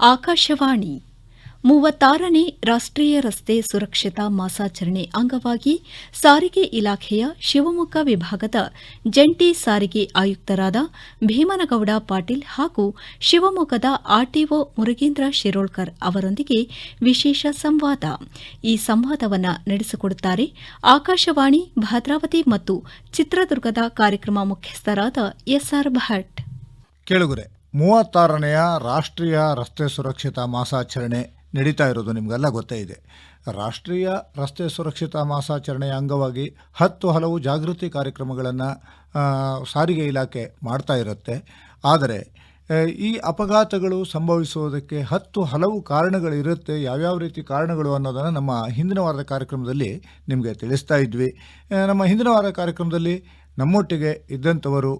ಆಕಾಶವಾಣಿ ಮೂವತ್ತಾರನೇ ರಾಷ್ಟ್ರೀಯ ರಸ್ತೆ ಸುರಕ್ಷತಾ ಮಾಸಾಚರಣೆ ಅಂಗವಾಗಿ ಸಾರಿಗೆ ಇಲಾಖೆಯ ಶಿವಮೊಗ್ಗ ವಿಭಾಗದ ಜಂಟಿ ಸಾರಿಗೆ ಆಯುಕ್ತರಾದ ಭೀಮನಗೌಡ ಪಾಟೀಲ್ ಹಾಗೂ ಶಿವಮೊಗ್ಗದ ಆರ್ಟಿಒ ಮುರುಗೇಂದ್ರ ಶಿರೋಳ್ಕರ್ ಅವರೊಂದಿಗೆ ವಿಶೇಷ ಸಂವಾದ. ಈ ಸಂವಾದವನ್ನು ನಡೆಸಿಕೊಡುತ್ತಾರೆ ಆಕಾಶವಾಣಿ, ಭದ್ರಾವತಿ ಮತ್ತು ಚಿತ್ರದುರ್ಗದ ಕಾರ್ಯಕ್ರಮ ಮುಖ್ಯಸ್ಥರಾದ ಎಸ್ಆರ್ ಭಟ್. ಮೂವತ್ತಾರನೆಯ ರಾಷ್ಟ್ರೀಯ ರಸ್ತೆ ಸುರಕ್ಷತಾ ಮಾಸಾಚರಣೆ ನಡೀತಾ ಇರೋದು ನಿಮಗೆಲ್ಲ ಗೊತ್ತೇ ಇದೆ. ರಾಷ್ಟ್ರೀಯ ರಸ್ತೆ ಸುರಕ್ಷತಾ ಮಾಸಾಚರಣೆಯ ಅಂಗವಾಗಿ ಹತ್ತು ಹಲವು ಜಾಗೃತಿ ಕಾರ್ಯಕ್ರಮಗಳನ್ನು ಸಾರಿಗೆ ಇಲಾಖೆ ಮಾಡ್ತಾ ಇರುತ್ತೆ. ಆದರೆ ಈ ಅಪಘಾತಗಳು ಸಂಭವಿಸುವುದಕ್ಕೆ ಹತ್ತು ಹಲವು ಕಾರಣಗಳಿರುತ್ತೆ. ಯಾವ್ಯಾವ ರೀತಿ ಕಾರಣಗಳು ಅನ್ನೋದನ್ನು ನಮ್ಮ ಹಿಂದಿನ ವಾರದ ಕಾರ್ಯಕ್ರಮದಲ್ಲಿ ನಿಮಗೆ ತಿಳಿಸ್ತಾ ಇದ್ವಿ. ನಮ್ಮ ಹಿಂದಿನ ವಾರದ ಕಾರ್ಯಕ್ರಮದಲ್ಲಿ ನಮ್ಮೊಟ್ಟಿಗೆ ಇದ್ದಂಥವರು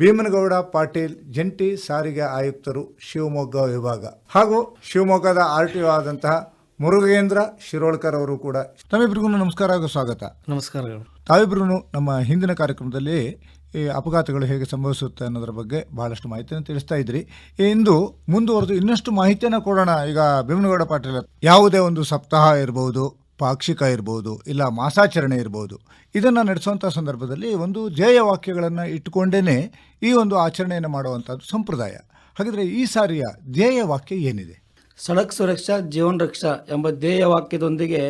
ಭೀಮನಗೌಡ ಪಾಟೀಲ್ ಜಂಟಿ ಸಾರಿಗೆ ಆಯುಕ್ತರು ಶಿವಮೊಗ್ಗ ವಿಭಾಗ ಹಾಗೂ ಶಿವಮೊಗ್ಗದ ಆರ್ ಟಿ ಒ ಆದಂತಹ ಮುರುಗೇಂದ್ರ ಶಿರೋಳ್ಕರ್ ಅವರು ಕೂಡ ತಮ್ಮಿಬ್ರಿಗೂ ನಮಸ್ಕಾರ ಹಾಗೂ ಸ್ವಾಗತ. ನಮಸ್ಕಾರಗಳು. ತಾವಿಬ್ರು ನಮ್ಮ ಹಿಂದಿನ ಕಾರ್ಯಕ್ರಮದಲ್ಲಿ ಈ ಅಪಘಾತಗಳು ಹೇಗೆ ಸಂಭವಿಸುತ್ತೆ ಅನ್ನೋದ್ರ ಬಗ್ಗೆ ಬಹಳಷ್ಟು ಮಾಹಿತಿಯನ್ನು ತಿಳಿಸ್ತಾ ಇದ್ರಿ. ಇಂದು ಮುಂದುವರೆದು ಇನ್ನಷ್ಟು ಮಾಹಿತಿಯನ್ನು ಕೊಡೋಣ. ಈಗ ಭೀಮನಗೌಡ ಪಾಟೀಲ್ ಯಾವುದೇ ಒಂದು ಸಪ್ತಾಹ ಇರಬಹುದು ಪಾಕ್ಷಿಕ ಇರ್ಬೋದು, ಇಲ್ಲ ಮಾಸಾಚರಣೆ ಇರ್ಬೋದು. ಇದನ್ನು ನಡೆಸುವಂಥ ಸಂದರ್ಭದಲ್ಲಿ ಒಂದು ಧ್ಯೇಯ ವಾಕ್ಯಗಳನ್ನು ಇಟ್ಟುಕೊಂಡೇ ಈ ಒಂದು ಆಚರಣೆಯನ್ನು ಮಾಡುವಂಥದ್ದು ಸಂಪ್ರದಾಯ. ಹಾಗಿದ್ರೆ ಈ ಸಾರಿಯ ಧ್ಯೇಯ ವಾಕ್ಯ ಏನಿದೆ? ಸಡಕ್ ಸುರಕ್ಷಾ, ಜೀವನ ರಕ್ಷಾ ಎಂಬ ಧ್ಯೇಯ ವಾಕ್ಯದೊಂದಿಗೆ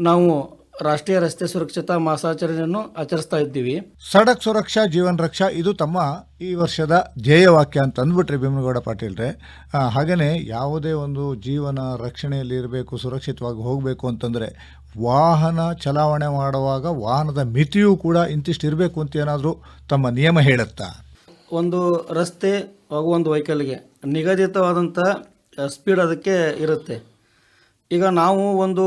ನಾವು ರಾಷ್ಟ್ರೀಯ ರಸ್ತೆ ಸುರಕ್ಷತಾ ಮಾಸಾಚರಣೆಯನ್ನು ಆಚರಿಸ್ತಾ ಇದ್ದೀವಿ. ಸಡಕ್ ಸುರಕ್ಷಾ ಜೀವನ್ ರಕ್ಷಾ ಇದು ತಮ್ಮ ಈ ವರ್ಷದ ಧ್ಯೇಯವಾಕ್ಯ ಅಂತ ಅಂದ್ಬಿಟ್ರಿ ಭೀಮನಗೌಡ ಪಾಟೀಲ್ರೆ. ಹಾಗೆಯೇ ಹಾಗೇನೆ ಯಾವುದೇ ಒಂದು ಜೀವನ ರಕ್ಷಣೆಯಲ್ಲಿ ಇರಬೇಕು ಸುರಕ್ಷಿತವಾಗಿ ಹೋಗಬೇಕು ಅಂತಂದರೆ ವಾಹನ ಚಲಾವಣೆ ಮಾಡುವಾಗ ವಾಹನದ ಮಿತಿಯೂ ಕೂಡ ಇಂತಿಷ್ಟು ಇರಬೇಕು ಅಂತ ಏನಾದರೂ ತಮ್ಮ ನಿಯಮ ಹೇಳುತ್ತಾ? ಒಂದು ರಸ್ತೆ ಹಾಗೂ ಒಂದು ವೆಹಿಕಲ್ಗೆ ನಿಗದಿತವಾದಂಥ ಸ್ಪೀಡ್ ಅದಕ್ಕೆ ಇರುತ್ತೆ. ಈಗ ನಾವು ಒಂದು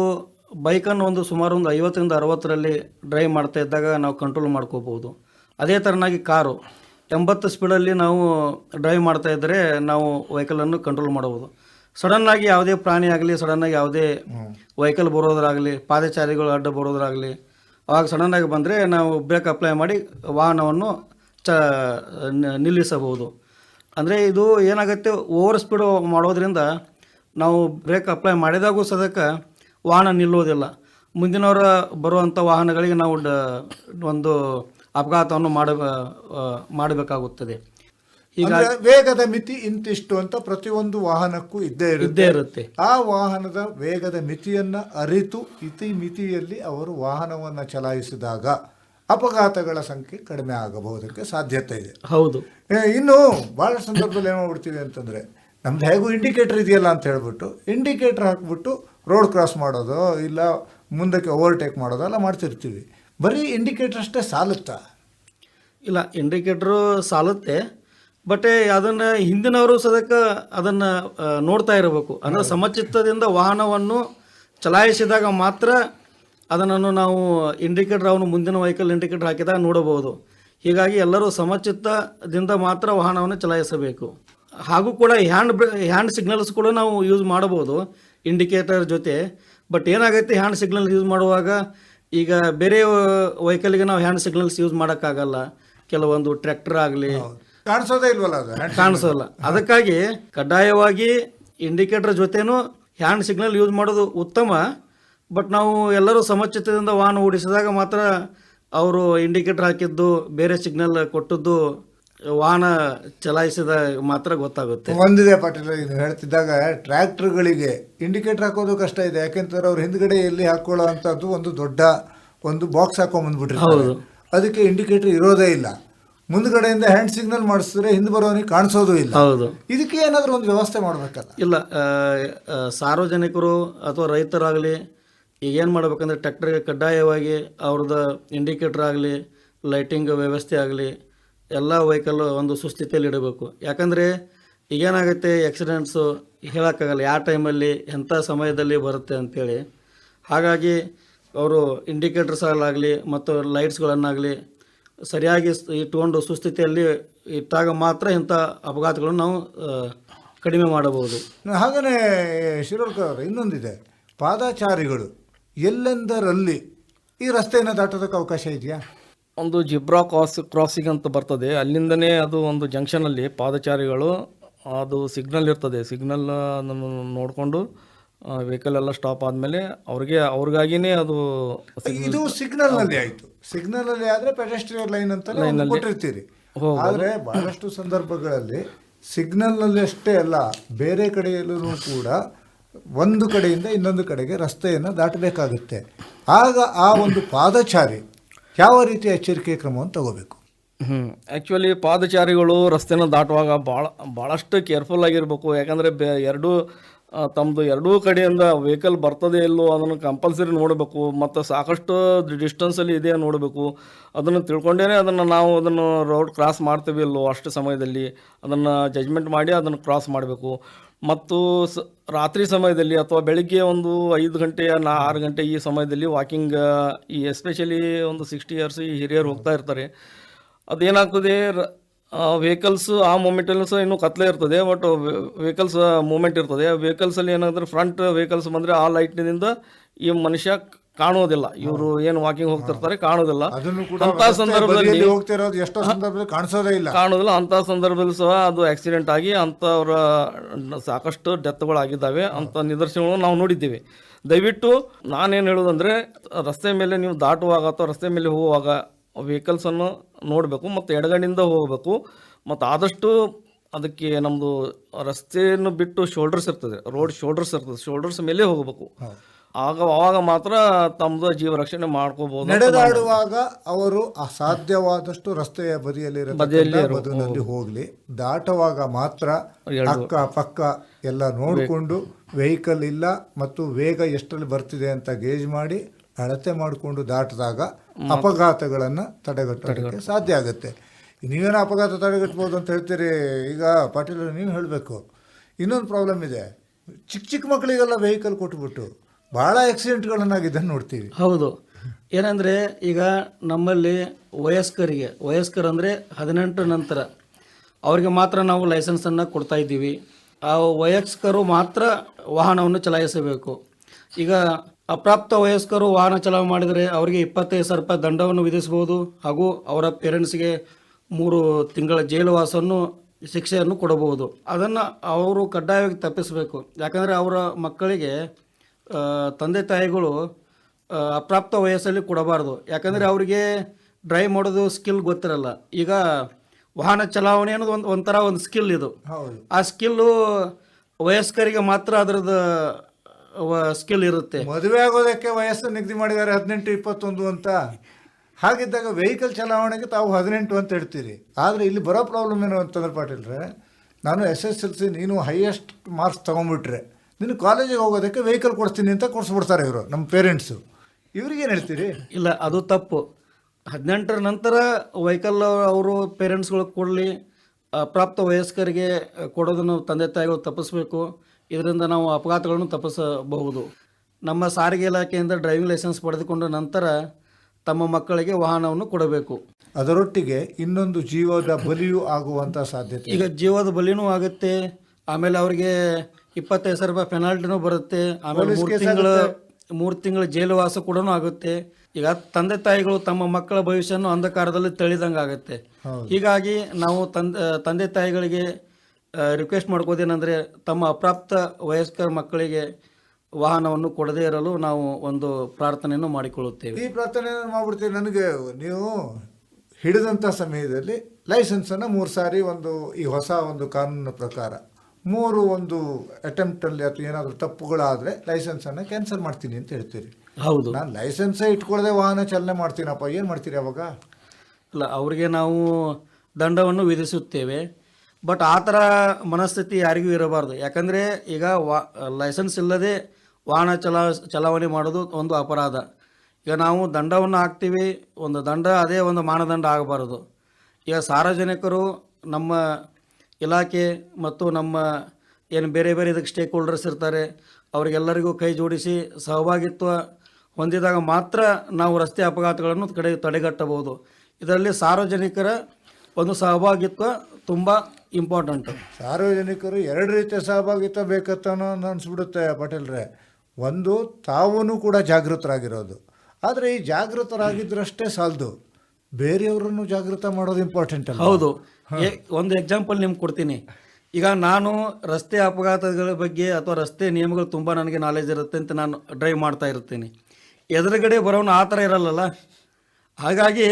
ಬೈಕನ್ನು ಒಂದು ಸುಮಾರು ಒಂದು ಐವತ್ತರಿಂದ ಅರವತ್ತರಲ್ಲಿ ಡ್ರೈವ್ ಮಾಡ್ತಾ ಇದ್ದಾಗ ನಾವು ಕಂಟ್ರೋಲ್ ಮಾಡ್ಕೋಬೋದು ಅದೇ ಥರನಾಗಿ ಕಾರು, ಎಂಬತ್ತು ಸ್ಪೀಡಲ್ಲಿ ನಾವು ಡ್ರೈವ್ ಮಾಡ್ತಾ ಇದ್ದರೆ ನಾವು ವೆಹಿಕಲನ್ನು ಕಂಟ್ರೋಲ್ ಮಾಡ್ಬೋದು ಸಡನ್ನಾಗಿ ಯಾವುದೇ ಪ್ರಾಣಿ ಆಗಲಿ, ಸಡನ್ನಾಗಿ ಯಾವುದೇ ವೆಹಿಕಲ್ ಬರೋದ್ರಾಗಲಿ, ಪಾದಚಾರಿಗಳು ಅಡ್ಡ ಬರೋದ್ರಾಗಲಿ ಆವಾಗ ಸಡನ್ನಾಗಿ ಬಂದರೆ ನಾವು ಬ್ರೇಕ್ ಅಪ್ಲೈ ಮಾಡಿ ವಾಹನವನ್ನು ಚ ನಿಲ್ಲಿಸಬಹುದು. ಅಂದರೆ ಇದು ಏನಾಗುತ್ತೆ ಓವರ್ ಸ್ಪೀಡ್ ಮಾಡೋದ್ರಿಂದ ನಾವು ಬ್ರೇಕ್ ಅಪ್ಲೈ ಮಾಡಿದಾಗೂ ಸದಕ ವಾಹನ ನಿಲ್ಲುವುದಿಲ್ಲ. ಮುಂದಿನವರ ಬರುವಂಥ ವಾಹನಗಳಿಗೆ ನಾವು ಒಂದು ಅಪಘಾತವನ್ನು ಮಾಡ ಮಾಡಬೇಕಾಗುತ್ತದೆ. ಈಗ ವೇಗದ ಮಿತಿ ಇಂತಿಷ್ಟು ಅಂತ ಪ್ರತಿಯೊಂದು ವಾಹನಕ್ಕೂ ಇದ್ದೇ ಇರುತ್ತೆ. ಇದ್ದೇ ಇರುತ್ತೆ. ಆ ವಾಹನದ ವೇಗದ ಮಿತಿಯನ್ನು ಅರಿತು ಇತಿ ಮಿತಿಯಲ್ಲಿ ಅವರು ವಾಹನವನ್ನು ಚಲಾಯಿಸಿದಾಗ ಅಪಘಾತಗಳ ಸಂಖ್ಯೆ ಕಡಿಮೆ ಆಗಬಹುದಕ್ಕೆ ಸಾಧ್ಯತೆ ಇದೆ. ಹೌದು. ಇನ್ನು ಬಹಳ ಸಂದರ್ಭದಲ್ಲಿ ಏನು ಮಾಡ್ಬಿಡ್ತೀವಿ ಅಂತಂದರೆ ನಮ್ದು ಹೇಗೂ ಇಂಡಿಕೇಟರ್ ಇದೆಯಲ್ಲ ಅಂತ ಹೇಳ್ಬಿಟ್ಟು ಇಂಡಿಕೇಟರ್ ಹಾಕ್ಬಿಟ್ಟು ರೋಡ್ ಕ್ರಾಸ್ ಮಾಡೋದು ಇಲ್ಲ ಮುಂದಕ್ಕೆ ಓವರ್ಟೇಕ್ ಮಾಡೋದು ಎಲ್ಲ ಮಾಡ್ತಿರ್ತೀವಿ. ಬರೀ ಇಂಡಿಕೇಟರ್ ಅಷ್ಟೇ ಸಾಲುತ್ತಾ? ಇಲ್ಲ ಇಂಡಿಕೇಟ್ರು ಸಾಲುತ್ತೆ. ಬಟ್ ಅದನ್ನು ಹಿಂದಿನವರು ಸದಕ ಅದನ್ನು ನೋಡ್ತಾ ಇರಬೇಕು. ಅಂದರೆ ಸಮಚಿತ್ತದಿಂದ ವಾಹನವನ್ನು ಚಲಾಯಿಸಿದಾಗ ಮಾತ್ರ ಅದನ್ನು ನಾವು ಇಂಡಿಕೇಟರ್ ಅವನು ಮುಂದಿನ ವೆಹಿಕಲ್ ಇಂಡಿಕೇಟರ್ ಹಾಕಿದಾಗ ನೋಡಬಹುದು. ಹೀಗಾಗಿ ಎಲ್ಲರೂ ಸಮಚಿತ್ತದಿಂದ ಮಾತ್ರ ವಾಹನವನ್ನು ಚಲಾಯಿಸಬೇಕು. ಹಾಗೂ ಕೂಡ ಹ್ಯಾಂಡ್ ಹ್ಯಾಂಡ್ ಸಿಗ್ನಲ್ಸ್ ಕೂಡ ನಾವು ಯೂಸ್ ಮಾಡಬಹುದು. ಇಂಡಿಕೇಟರ್ ಜೊತೆ ಬಟ್ ಏನಾಗುತ್ತೆ ಹ್ಯಾಂಡ್ ಸಿಗ್ನಲ್ ಯೂಸ್ ಮಾಡುವಾಗ ಈಗ ಬೇರೆ ವೆಹಿಕಲ್ಗೆ ನಾವು ಹ್ಯಾಂಡ್ ಸಿಗ್ನಲ್ಸ್ ಯೂಸ್ ಮಾಡೋಕ್ಕಾಗಲ್ಲ. ಕೆಲವೊಂದು ಟ್ರ್ಯಾಕ್ಟರ್ ಆಗಲಿ. ಕಾಣಿಸೋದೇ ಇಲ್ವಲ್ಲ ಅದು? ಕಾಣಿಸೋಲ್ಲ. ಅದಕ್ಕಾಗಿ ಕಡ್ಡಾಯವಾಗಿ ಇಂಡಿಕೇಟರ್ ಜೊತೆನೂ ಹ್ಯಾಂಡ್ ಸಿಗ್ನಲ್ ಯೂಸ್ ಮಾಡೋದು ಉತ್ತಮ. ಬಟ್ ನಾವು ಎಲ್ಲರೂ ಸಮಚಿತ್ತದಿಂದ ವಾಹನ ಓಡಿಸಿದಾಗ ಮಾತ್ರ ಅವರು ಇಂಡಿಕೇಟರ್ ಹಾಕಿದ್ದು ಬೇರೆ ಸಿಗ್ನಲ್ ಕೊಟ್ಟದ್ದು ವಾಹನ ಚಲಾಯಿಸಿದ ಮಾತ್ರ ಗೊತ್ತಾಗುತ್ತೆ. ಒಂದಿದೆ ಪಾಟೀಲ್ ಇದು ಹೇಳ್ತಿದ್ದಾಗ ಟ್ರ್ಯಾಕ್ಟರ್ಗಳಿಗೆ ಇಂಡಿಕೇಟರ್ ಹಾಕೋದು ಕಷ್ಟ ಇದೆ ಯಾಕೆಂತಂದ್ರೆ ಅವ್ರ ಹಿಂದ್ಗಡೆ ಎಲ್ಲಿ ಹಾಕೊಳ್ಳೋ ಅಂಥದ್ದು ಒಂದು ದೊಡ್ಡ ಒಂದು ಬಾಕ್ಸ್ ಹಾಕೊಂಡ್ಬಂದ್ಬಿಟ್ಟಿರ್ತಾರೆ ಅದಕ್ಕೆ ಇಂಡಿಕೇಟರ್ ಇರೋದೇ ಇಲ್ಲ. ಮುಂದ್ಗಡೆಯಿಂದ ಹ್ಯಾಂಡ್ ಸಿಗ್ನಲ್ ಮಾಡಿಸಿದ್ರೆ ಹಿಂದೆ ಬರೋನಿಗೆ ಕಾಣಿಸೋದು ಇಲ್ಲ. ಹೌದು. ಇದಕ್ಕೆ ಏನಾದರೂ ಒಂದು ವ್ಯವಸ್ಥೆ ಮಾಡಬೇಕಲ್ಲ? ಇಲ್ಲ ಸಾರ್ವಜನಿಕರು ಅಥವಾ ರೈತರಾಗಲಿ ಏನ್ ಮಾಡ್ಬೇಕಂದ್ರೆ ಟ್ರ್ಯಾಕ್ಟರ್ಗೆ ಕಡ್ಡಾಯವಾಗಿ ಅವ್ರದ್ದು ಇಂಡಿಕೇಟರ್ ಆಗಲಿ ಲೈಟಿಂಗ್ ವ್ಯವಸ್ಥೆ ಆಗಲಿ ಎಲ್ಲ ವೆಹಿಕಲ್ಲು ಒಂದು ಸುಸ್ಥಿತಿಯಲ್ಲಿ ಇಡಬೇಕು. ಯಾಕಂದರೆ ಈಗೇನಾಗುತ್ತೆ ಆಕ್ಸಿಡೆಂಟ್ಸು ಹೇಳೋಕ್ಕಾಗಲ್ಲ. ಯಾವ ಟೈಮಲ್ಲಿ ಎಂಥ ಸಮಯದಲ್ಲಿ ಬರುತ್ತೆ ಅಂಥೇಳಿ ಹಾಗಾಗಿ ಅವರು ಇಂಡಿಕೇಟರ್ಸ್ಗಳಾಗಲಿ ಮತ್ತು ಲೈಟ್ಸ್ಗಳನ್ನಾಗಲಿ ಸರಿಯಾಗಿ ಇಟ್ಟುಕೊಂಡು ಸುಸ್ಥಿತಿಯಲ್ಲಿ ಇಟ್ಟಾಗ ಮಾತ್ರ ಇಂಥ ಅಪಘಾತಗಳನ್ನು ನಾವು ಕಡಿಮೆ ಮಾಡಬಹುದು. ಹಾಗೆಯೇ ಶಿರೋಳ್ಕರ್ ಅವ್ರೆ, ಇನ್ನೊಂದಿದೆ. ಪಾದಾಚಾರಿಗಳು ಎಲ್ಲೆಂದರಲ್ಲಿ ಈ ರಸ್ತೆಯನ್ನು ದಾಟೋದಕ್ಕೆ ಅವಕಾಶ ಇದೆಯಾ? ಒಂದು ಜಿಬ್ರಾ ಕ್ರಾಸ್ ಕ್ರಾಸಿಂಗ್ ಅಂತ ಬರ್ತದೆ. ಅಲ್ಲಿಂದನೇ ಅದು ಒಂದು ಜಂಕ್ಷನಲ್ಲಿ ಪಾದಚಾರಿಗಳು ಅದು ಸಿಗ್ನಲ್ ಇರ್ತದೆ. ಸಿಗ್ನಲ್ ನೋಡಿಕೊಂಡು ವೆಹಿಕಲ್ ಎಲ್ಲ ಸ್ಟಾಪ್ ಆದಮೇಲೆ ಅವ್ರಿಗೆ ಅವ್ರಿಗಾಗಿನೇ ಅದು ಇದು ಸಿಗ್ನಲ್ನಲ್ಲಿ ಆಯಿತು. ಸಿಗ್ನಲಲ್ಲಿ ಆದರೆ ಪೆಡೆಸ್ಟ್ರಿಯರ್ ಪೆಡೆಸ್ಟ್ರಿಯನ್ ಲೈನ್ ಅಂತ ಕೊಟ್ಟಿರ್ತೀರಿ. ಆದರೆ ಬಹಳಷ್ಟು ಸಂದರ್ಭಗಳಲ್ಲಿ ಸಿಗ್ನಲ್ನಲ್ಲಿ ಅಷ್ಟೇ ಅಲ್ಲ ಬೇರೆ ಕಡೆಯಲ್ಲೂ ಕೂಡ ಒಂದು ಕಡೆಯಿಂದ ಇನ್ನೊಂದು ಕಡೆಗೆ ರಸ್ತೆಯನ್ನು ದಾಟಬೇಕಾಗುತ್ತೆ. ಆಗ ಆ ಒಂದು ಪಾದಚಾರಿ ಯಾವ ರೀತಿ ಎಚ್ಚರಿಕೆ ಕ್ರಮವನ್ನು ತಗೋಬೇಕು? ಹ್ಞೂ ಆ್ಯಕ್ಚುಲಿ ಪಾದಚಾರಿಗಳು ರಸ್ತೆನ ದಾಟುವಾಗ ಭಾಳ ಭಾಳಷ್ಟು ಕೇರ್ಫುಲ್ ಆಗಿರಬೇಕು. ಯಾಕಂದರೆ ಬೆ, ಎರಡೂ ತಮ್ಮದು ಎರಡೂ ಕಡೆಯಿಂದ ವೆಹಿಕಲ್ ಬರ್ತದೆ ಇಲ್ಲೋ ಅದನ್ನು ಕಂಪಲ್ಸರಿ ನೋಡಬೇಕು. ಮತ್ತು ಸಾಕಷ್ಟು ಡಿಸ್ಟೆನ್ಸಲ್ಲಿ ಇದೆಯಾ ನೋಡಬೇಕು. ಅದನ್ನು ತಿಳ್ಕೊಂಡೇ ಅದನ್ನು ನಾವು ಅದನ್ನು ರೋಡ್ ಕ್ರಾಸ್ ಮಾಡ್ತೀವಿ ಇಲ್ಲೋ ಅಷ್ಟು ಸಮಯದಲ್ಲಿ. ಅದನ್ನು ಜಜ್ಮೆಂಟ್ ಮಾಡಿ ಅದನ್ನು ಕ್ರಾಸ್ ಮಾಡಬೇಕು. ಮತ್ತು ಸ, ರಾತ್ರಿ ಸಮಯದಲ್ಲಿ ಅಥವಾ ಬೆಳಿಗ್ಗೆ ಒಂದು ಐದು ಗಂಟೆಯ ನಾ, ಆರು ಗಂಟೆ ಈ ಸಮಯದಲ್ಲಿ ವಾಕಿಂಗ್ ಈ ಎಸ್ಪೆಷಲಿ ಒಂದು ಸಿಕ್ಸ್ಟಿ ಇಯರ್ಸ್ ಈ ಹಿರಿಯರು ಹೋಗ್ತಾ ಇರ್ತಾರೆ. ಅದೇನಾಗ್ತದೆ ವೆಹಿಕಲ್ಸ್ ಆ ಮೂಮೆಂಟಲ್ಲಿ ಸಹ ಇನ್ನೂ ಕತ್ಲೆ ಇರ್ತದೆ ಬಟ್ ವೆಹಿಕಲ್ಸ್ ಮೂಮೆಂಟ್ ಇರ್ತದೆ. ವೆಹಿಕಲ್ಸಲ್ಲಿ ಏನಾದರೂ ಫ್ರಂಟ್ ವೆಹಿಕಲ್ಸ್ ಬಂದರೆ ಆ ಲೈಟ್ನಿಂದ ಈ ಮನುಷ್ಯ ಕಾಣೋದಿಲ್ಲ. ಇವರು ಏನು ವಾಕಿಂಗ್ ಹೋಗ್ತಿರ್ತಾರೆ ಕಾಣೋದಿಲ್ಲ. ಅಂತ ಸಂದರ್ಭದಲ್ಲಿ ಹೋಗ್ತಿರೋದು ಎಷ್ಟೋ ಸಂದರ್ಭದಲ್ಲಿ ಕಾಣಿಸೋದೇ ಇಲ್ಲ. ಕಾಣೋದಿಲ್ಲ. ಅಂತ ಸಂದರ್ಭದಲ್ಲಿ ಸಹ ಅದು ಆಕ್ಸಿಡೆಂಟ್ ಆಗಿ ಅಂಥವ್ರ ಸಾಕಷ್ಟು ಡೆತ್ಗಳಾಗಿದ್ದಾವೆ ಅಂತ ನಿದರ್ಶನಗಳು ನಾವು ನೋಡಿದ್ದೀವಿ. ದಯವಿಟ್ಟು ನಾನೇನು ಹೇಳೋದಂದ್ರೆ ರಸ್ತೆ ಮೇಲೆ ನೀವು ದಾಟುವಾಗ ಅಥವಾ ರಸ್ತೆ ಮೇಲೆ ಹೋಗುವಾಗ ವೆಹಿಕಲ್ಸನ್ನು ನೋಡಬೇಕು ಮತ್ತು ಎಡಗಣ್ಣಿಂದ ಹೋಗಬೇಕು. ಮತ್ತು ಆದಷ್ಟು ಅದಕ್ಕೆ ನಮ್ಮದು ರಸ್ತೆಯನ್ನು ಬಿಟ್ಟು ಶೋಲ್ಡರ್ಸ್ ಇರ್ತದೆ. ರೋಡ್ ಶೋಲ್ಡರ್ಸ್ ಇರ್ತದೆ. ಶೋಲ್ಡರ್ಸ್ ಮೇಲೆ ಹೋಗಬೇಕು. ಆಗ ಆವಾಗ ಮಾತ್ರ ತಮ್ಮದು ಜೀವ ರಕ್ಷಣೆ ಮಾಡ್ಕೋಬಹುದು ನಡೆದಾಡುವಾಗ ಅವರು ಅಸಾಧ್ಯವಾದಷ್ಟು ರಸ್ತೆಯ ಬದಿಯಲ್ಲಿ ಬದಿಯಲ್ಲಿ ಹೋಗ್ಲಿ. ದಾಟುವಾಗ ಮಾತ್ರ ಅಕ್ಕ ಪಕ್ಕ ಎಲ್ಲ ನೋಡಿಕೊಂಡು ವೆಹಿಕಲ್ ಇಲ್ಲ ಮತ್ತು ವೇಗ ಎಷ್ಟರಲ್ಲಿ ಬರ್ತಿದೆ ಅಂತ ಗೇಜ್ ಮಾಡಿ ಅಳತೆ ಮಾಡಿಕೊಂಡು ದಾಟಿದಾಗ ಅಪಘಾತಗಳನ್ನು ತಡೆಗಟ್ಟೋದಕ್ಕೆ ಸಾಧ್ಯ ಆಗುತ್ತೆ. ನೀವೇನು ಅಪಘಾತ ತಡೆಗಟ್ಬೋದು ಅಂತ ಹೇಳ್ತೀರಿ? ಈಗ ಪಾಟೀಲ್ ನೀವು ಹೇಳಬೇಕು. ಇನ್ನೊಂದು ಪ್ರಾಬ್ಲಮ್ ಇದೆ. ಚಿಕ್ಕ ಚಿಕ್ಕ ಮಕ್ಕಳಿಗೆಲ್ಲ ವೆಹಿಕಲ್ ಕೊಟ್ಬಿಟ್ಟು ಭಾಳ ಆಕ್ಸಿಡೆಂಟ್ಗಳನ್ನಾಗಿದ್ದನ್ನು ನೋಡ್ತೀವಿ. ಹೌದು. ಏನಂದರೆ, ಈಗ ನಮ್ಮಲ್ಲಿ ವಯಸ್ಕರಿಗೆ ವಯಸ್ಕರಂದರೆ ಹದಿನೆಂಟು ನಂತರ ಅವರಿಗೆ ಮಾತ್ರ ನಾವು ಲೈಸೆನ್ಸನ್ನು ಕೊಡ್ತಾ ಇದ್ದೀವಿ. ಆ ವಯಸ್ಕರು ಮಾತ್ರ ವಾಹನವನ್ನು ಚಲಾಯಿಸಬೇಕು. ಈಗ ಅಪ್ರಾಪ್ತ ವಯಸ್ಕರು ವಾಹನ ಚಲಾವಣೆ ಮಾಡಿದರೆ ಅವರಿಗೆ ಇಪ್ಪತ್ತೈದು ಸಾವಿರ ರೂಪಾಯಿ ದಂಡವನ್ನು ವಿಧಿಸಬಹುದು ಹಾಗೂ ಅವರ ಪೇರೆಂಟ್ಸ್ಗೆ ಮೂರು ತಿಂಗಳ ಜೈಲುವಾಸವನ್ನು, ಶಿಕ್ಷೆಯನ್ನು ಕೊಡಬಹುದು. ಅದನ್ನು ಅವರು ಕಡ್ಡಾಯವಾಗಿ ತಪ್ಪಿಸಬೇಕು. ಯಾಕಂದರೆ ಅವರ ಮಕ್ಕಳಿಗೆ ತಂದೆ ತಾಯಿಗಳು ಅಪ್ರಾಪ್ತ ವಯಸ್ಸಲ್ಲಿ ಕೊಡಬಾರ್ದು. ಯಾಕಂದರೆ ಅವರಿಗೆ ಡ್ರೈವ್ ಮಾಡೋದು ಸ್ಕಿಲ್ ಗೊತ್ತಿರಲ್ಲ. ಈಗ ವಾಹನ ಚಲಾವಣೆ ಅನ್ನೋದು ಒಂದು ಒಂಥರ ಒಂದು ಸ್ಕಿಲ್ ಇದು. ಹೌದು. ಆ ಸ್ಕಿಲ್ಲು ವಯಸ್ಕರಿಗೆ ಮಾತ್ರ ಅದರದ್ದು ಸ್ಕಿಲ್ ಇರುತ್ತೆ. ಮದುವೆ ಆಗೋದಕ್ಕೆ ವಯಸ್ಸು ನಿಗದಿ ಮಾಡಿದ್ದಾರೆ ಹದಿನೆಂಟು ಇಪ್ಪತ್ತೊಂದು ಅಂತ. ಹಾಗಿದ್ದಾಗ ವೆಹಿಕಲ್ ಚಲಾವಣೆಗೆ ತಾವು ಹದಿನೆಂಟು ಅಂತ ಹೇಳ್ತೀರಿ. ಆದರೆ ಇಲ್ಲಿ ಬರೋ ಪ್ರಾಬ್ಲಮ್ ಏನು ಅಂತಂದ್ರೆ ಪಾಟೀಲ್ರೆ ನಾನು ಎಸ್ ಎಸ್ ಎಲ್ ಸಿ ನೀನು ಹೈಯೆಸ್ಟ್ ಮಾರ್ಕ್ಸ್ ತೊಗೊಂಡ್ಬಿಟ್ರೆ ನೀನು ಕಾಲೇಜಿಗೆ ಹೋಗೋದಕ್ಕೆ ವೆಹಿಕಲ್ ಕೊಡಿಸ್ತೀನಿ ಅಂತ ಕೊಡಿಸ್ಬಿಡ್ತಾರೆ ಇವರು ನಮ್ಮ ಪೇರೆಂಟ್ಸು ಇವ್ರಿಗೇನು ಹೇಳ್ತೀರಿ? ಇಲ್ಲ ಅದು ತಪ್ಪು. ಹದಿನೆಂಟರ ನಂತರ ವೆಹಿಕಲ್ ಅವರು ಪೇರೆಂಟ್ಸ್ಗಳು ಕೊಡಲಿ ಪ್ರಾಪ್ತ ವಯಸ್ಕರಿಗೆ ಕೊಡೋದನ್ನು ತಂದೆ ತಾಯಿಗಳು ತಪ್ಪಿಸ್ಬೇಕು. ಇದರಿಂದ ನಾವು ಅಪಘಾತಗಳನ್ನು ತಪ್ಪಿಸಬಹುದು. ನಮ್ಮ ಸಾರಿಗೆ ಇಲಾಖೆಯಿಂದ ಡ್ರೈವಿಂಗ್ ಲೈಸೆನ್ಸ್ ಪಡೆದುಕೊಂಡ ನಂತರ ತಮ್ಮ ಮಕ್ಕಳಿಗೆ ವಾಹನವನ್ನು ಕೊಡಬೇಕು. ಅದರೊಟ್ಟಿಗೆ ಇನ್ನೊಂದು ಜೀವದ ಬಲಿಯೂ ಆಗುವಂಥ ಸಾಧ್ಯತೆ ಈಗ ಜೀವದ ಬಲಿನೂ ಆಗುತ್ತೆ. ಆಮೇಲೆ ಅವರಿಗೆ ಇಪ್ಪತ್ತೈದು ಸಾವಿರ ರೂಪಾಯಿ ಪೆನಾಲ್ಟಿನೂ ಬರುತ್ತೆ ಆಮೇಲೆ ಮೂರು ತಿಂಗಳ ಮೂರು ತಿಂಗಳ ಜೈಲುವಾಸ ಕೂಡ ಆಗುತ್ತೆ. ಈಗ ತಂದೆ ತಾಯಿಗಳು ತಮ್ಮ ಮಕ್ಕಳ ಭವಿಷ್ಯವನ್ನು ಅಂಧಕಾರದಲ್ಲಿ ತಳಿದಂಗೆ ಆಗುತ್ತೆ. ಹೀಗಾಗಿ ನಾವು ತಂದೆ ತಂದೆ ತಾಯಿಗಳಿಗೆ ರಿಕ್ವೆಸ್ಟ್ ಮಾಡ್ಕೋದೇನೆಂದರೆ ತಮ್ಮ ಅಪ್ರಾಪ್ತ ವಯಸ್ಕರ ಮಕ್ಕಳಿಗೆ ವಾಹನವನ್ನು ಕೊಡದೇ ಇರಲು ನಾವು ಒಂದು ಪ್ರಾರ್ಥನೆಯನ್ನು ಮಾಡಿಕೊಳ್ಳುತ್ತೇವೆ. ಈ ಪ್ರಾರ್ಥನೆಯನ್ನು ಮಾಡ್ಬಿಡ್ತೀವಿ. ನನಗೆ ನೀವು ಹಿಡಿದಂಥ ಸಮಯದಲ್ಲಿ ಲೈಸೆನ್ಸನ್ನು ಮೂರು ಸಾರಿ ಒಂದು ಈ ಹೊಸ ಒಂದು ಕಾನೂನಿನ ಪ್ರಕಾರ ಮೂರು ಒಂದು ಅಟೆಂಪ್ಟಲ್ಲಿ ಅಥವಾ ಏನಾದರೂ ತಪ್ಪುಗಳಾದರೆ ಲೈಸೆನ್ಸನ್ನು ಕ್ಯಾನ್ಸಲ್ ಮಾಡ್ತೀನಿ ಅಂತ ಹೇಳ್ತೀರಿ. ಹೌದು. ನಾನು ಲೈಸೆನ್ಸೇ ಇಟ್ಕೊಳ್ಳದೆ ವಾಹನ ಚಾಲನೆ ಮಾಡ್ತೀನಪ್ಪ ಏನು ಮಾಡ್ತೀರಿ ಅವಾಗ? ಅಲ್ಲ ಅವರಿಗೆ ನಾವು ದಂಡವನ್ನು ವಿಧಿಸುತ್ತೇವೆ ಬಟ್ ಆ ಥರ ಮನಸ್ಥಿತಿ ಯಾರಿಗೂ ಇರಬಾರ್ದು. ಯಾಕಂದರೆ ಈಗ ವಾ ಲೈಸೆನ್ಸ್ ಇಲ್ಲದೆ ವಾಹನ ಚಲಾ ಚಲಾವಣೆ ಮಾಡೋದು ಒಂದು ಅಪರಾಧ. ಈಗ ನಾವು ದಂಡವನ್ನು ಹಾಕ್ತೀವಿ ಒಂದು ದಂಡ ಅದೇ ಒಂದು ಮಾನದಂಡ ಆಗಬಾರದು. ಈಗ ಸಾರ್ವಜನಿಕರು ನಮ್ಮ ಇಲಾಖೆ ಮತ್ತು ನಮ್ಮ ಏನು ಬೇರೆ ಬೇರೆ ಇದಕ್ಕೆ ಸ್ಟೇಕ್ ಹೋಲ್ಡರ್ಸ್ ಇರ್ತಾರೆ ಅವರಿಗೆಲ್ಲರಿಗೂ ಕೈ ಜೋಡಿಸಿ ಸಹಭಾಗಿತ್ವ ಹೊಂದಿದಾಗ ಮಾತ್ರ ನಾವು ರಸ್ತೆ ಅಪಘಾತಗಳನ್ನು ಕಡೆ ತಡೆಗಟ್ಟಬಹುದು. ಇದರಲ್ಲಿ ಸಾರ್ವಜನಿಕರ ಒಂದು ಸಹಭಾಗಿತ್ವ ತುಂಬ ಇಂಪಾರ್ಟೆಂಟ್ ಸಾರ್ವಜನಿಕರು ಎರಡು ರೀತಿಯ ಸಹಭಾಗಿತ್ವ ಬೇಕತ್ತನೋ ಅನಿಸ್ಬಿಡುತ್ತೆ ಪಾಟೀಲ್ರೆ. ಒಂದು ತಾವೂ ಕೂಡ ಜಾಗೃತರಾಗಿರೋದು. ಆದರೆ ಈ ಜಾಗೃತರಾಗಿದ್ದರಷ್ಟೇ ಸಾಲದು. ಬೇರೆಯವರನ್ನು ಜಾಗೃತ ಮಾಡೋದು ಇಂಪಾರ್ಟೆಂಟ್ ಹೌದು. ಒಂದು ಎಕ್ಸಾಂಪಲ್ ನಿಮ್ಗೆ ಕೊಡ್ತೀನಿ. ಈಗ ನಾನು ರಸ್ತೆ ಅಪಘಾತಗಳ ಬಗ್ಗೆ ಅಥವಾ ರಸ್ತೆ ನಿಯಮಗಳು ತುಂಬ ನನಗೆ ನಾಲೆಜ್ ಇರುತ್ತೆ ಅಂತ ನಾನು ಡ್ರೈವ್ ಮಾಡ್ತಾ ಇರ್ತೀನಿ. ಎದುರುಗಡೆ ಬರೋನು ಆ ಥರ ಇರಲ್ಲಲ್ಲ? ಹಾಗಾಗಿ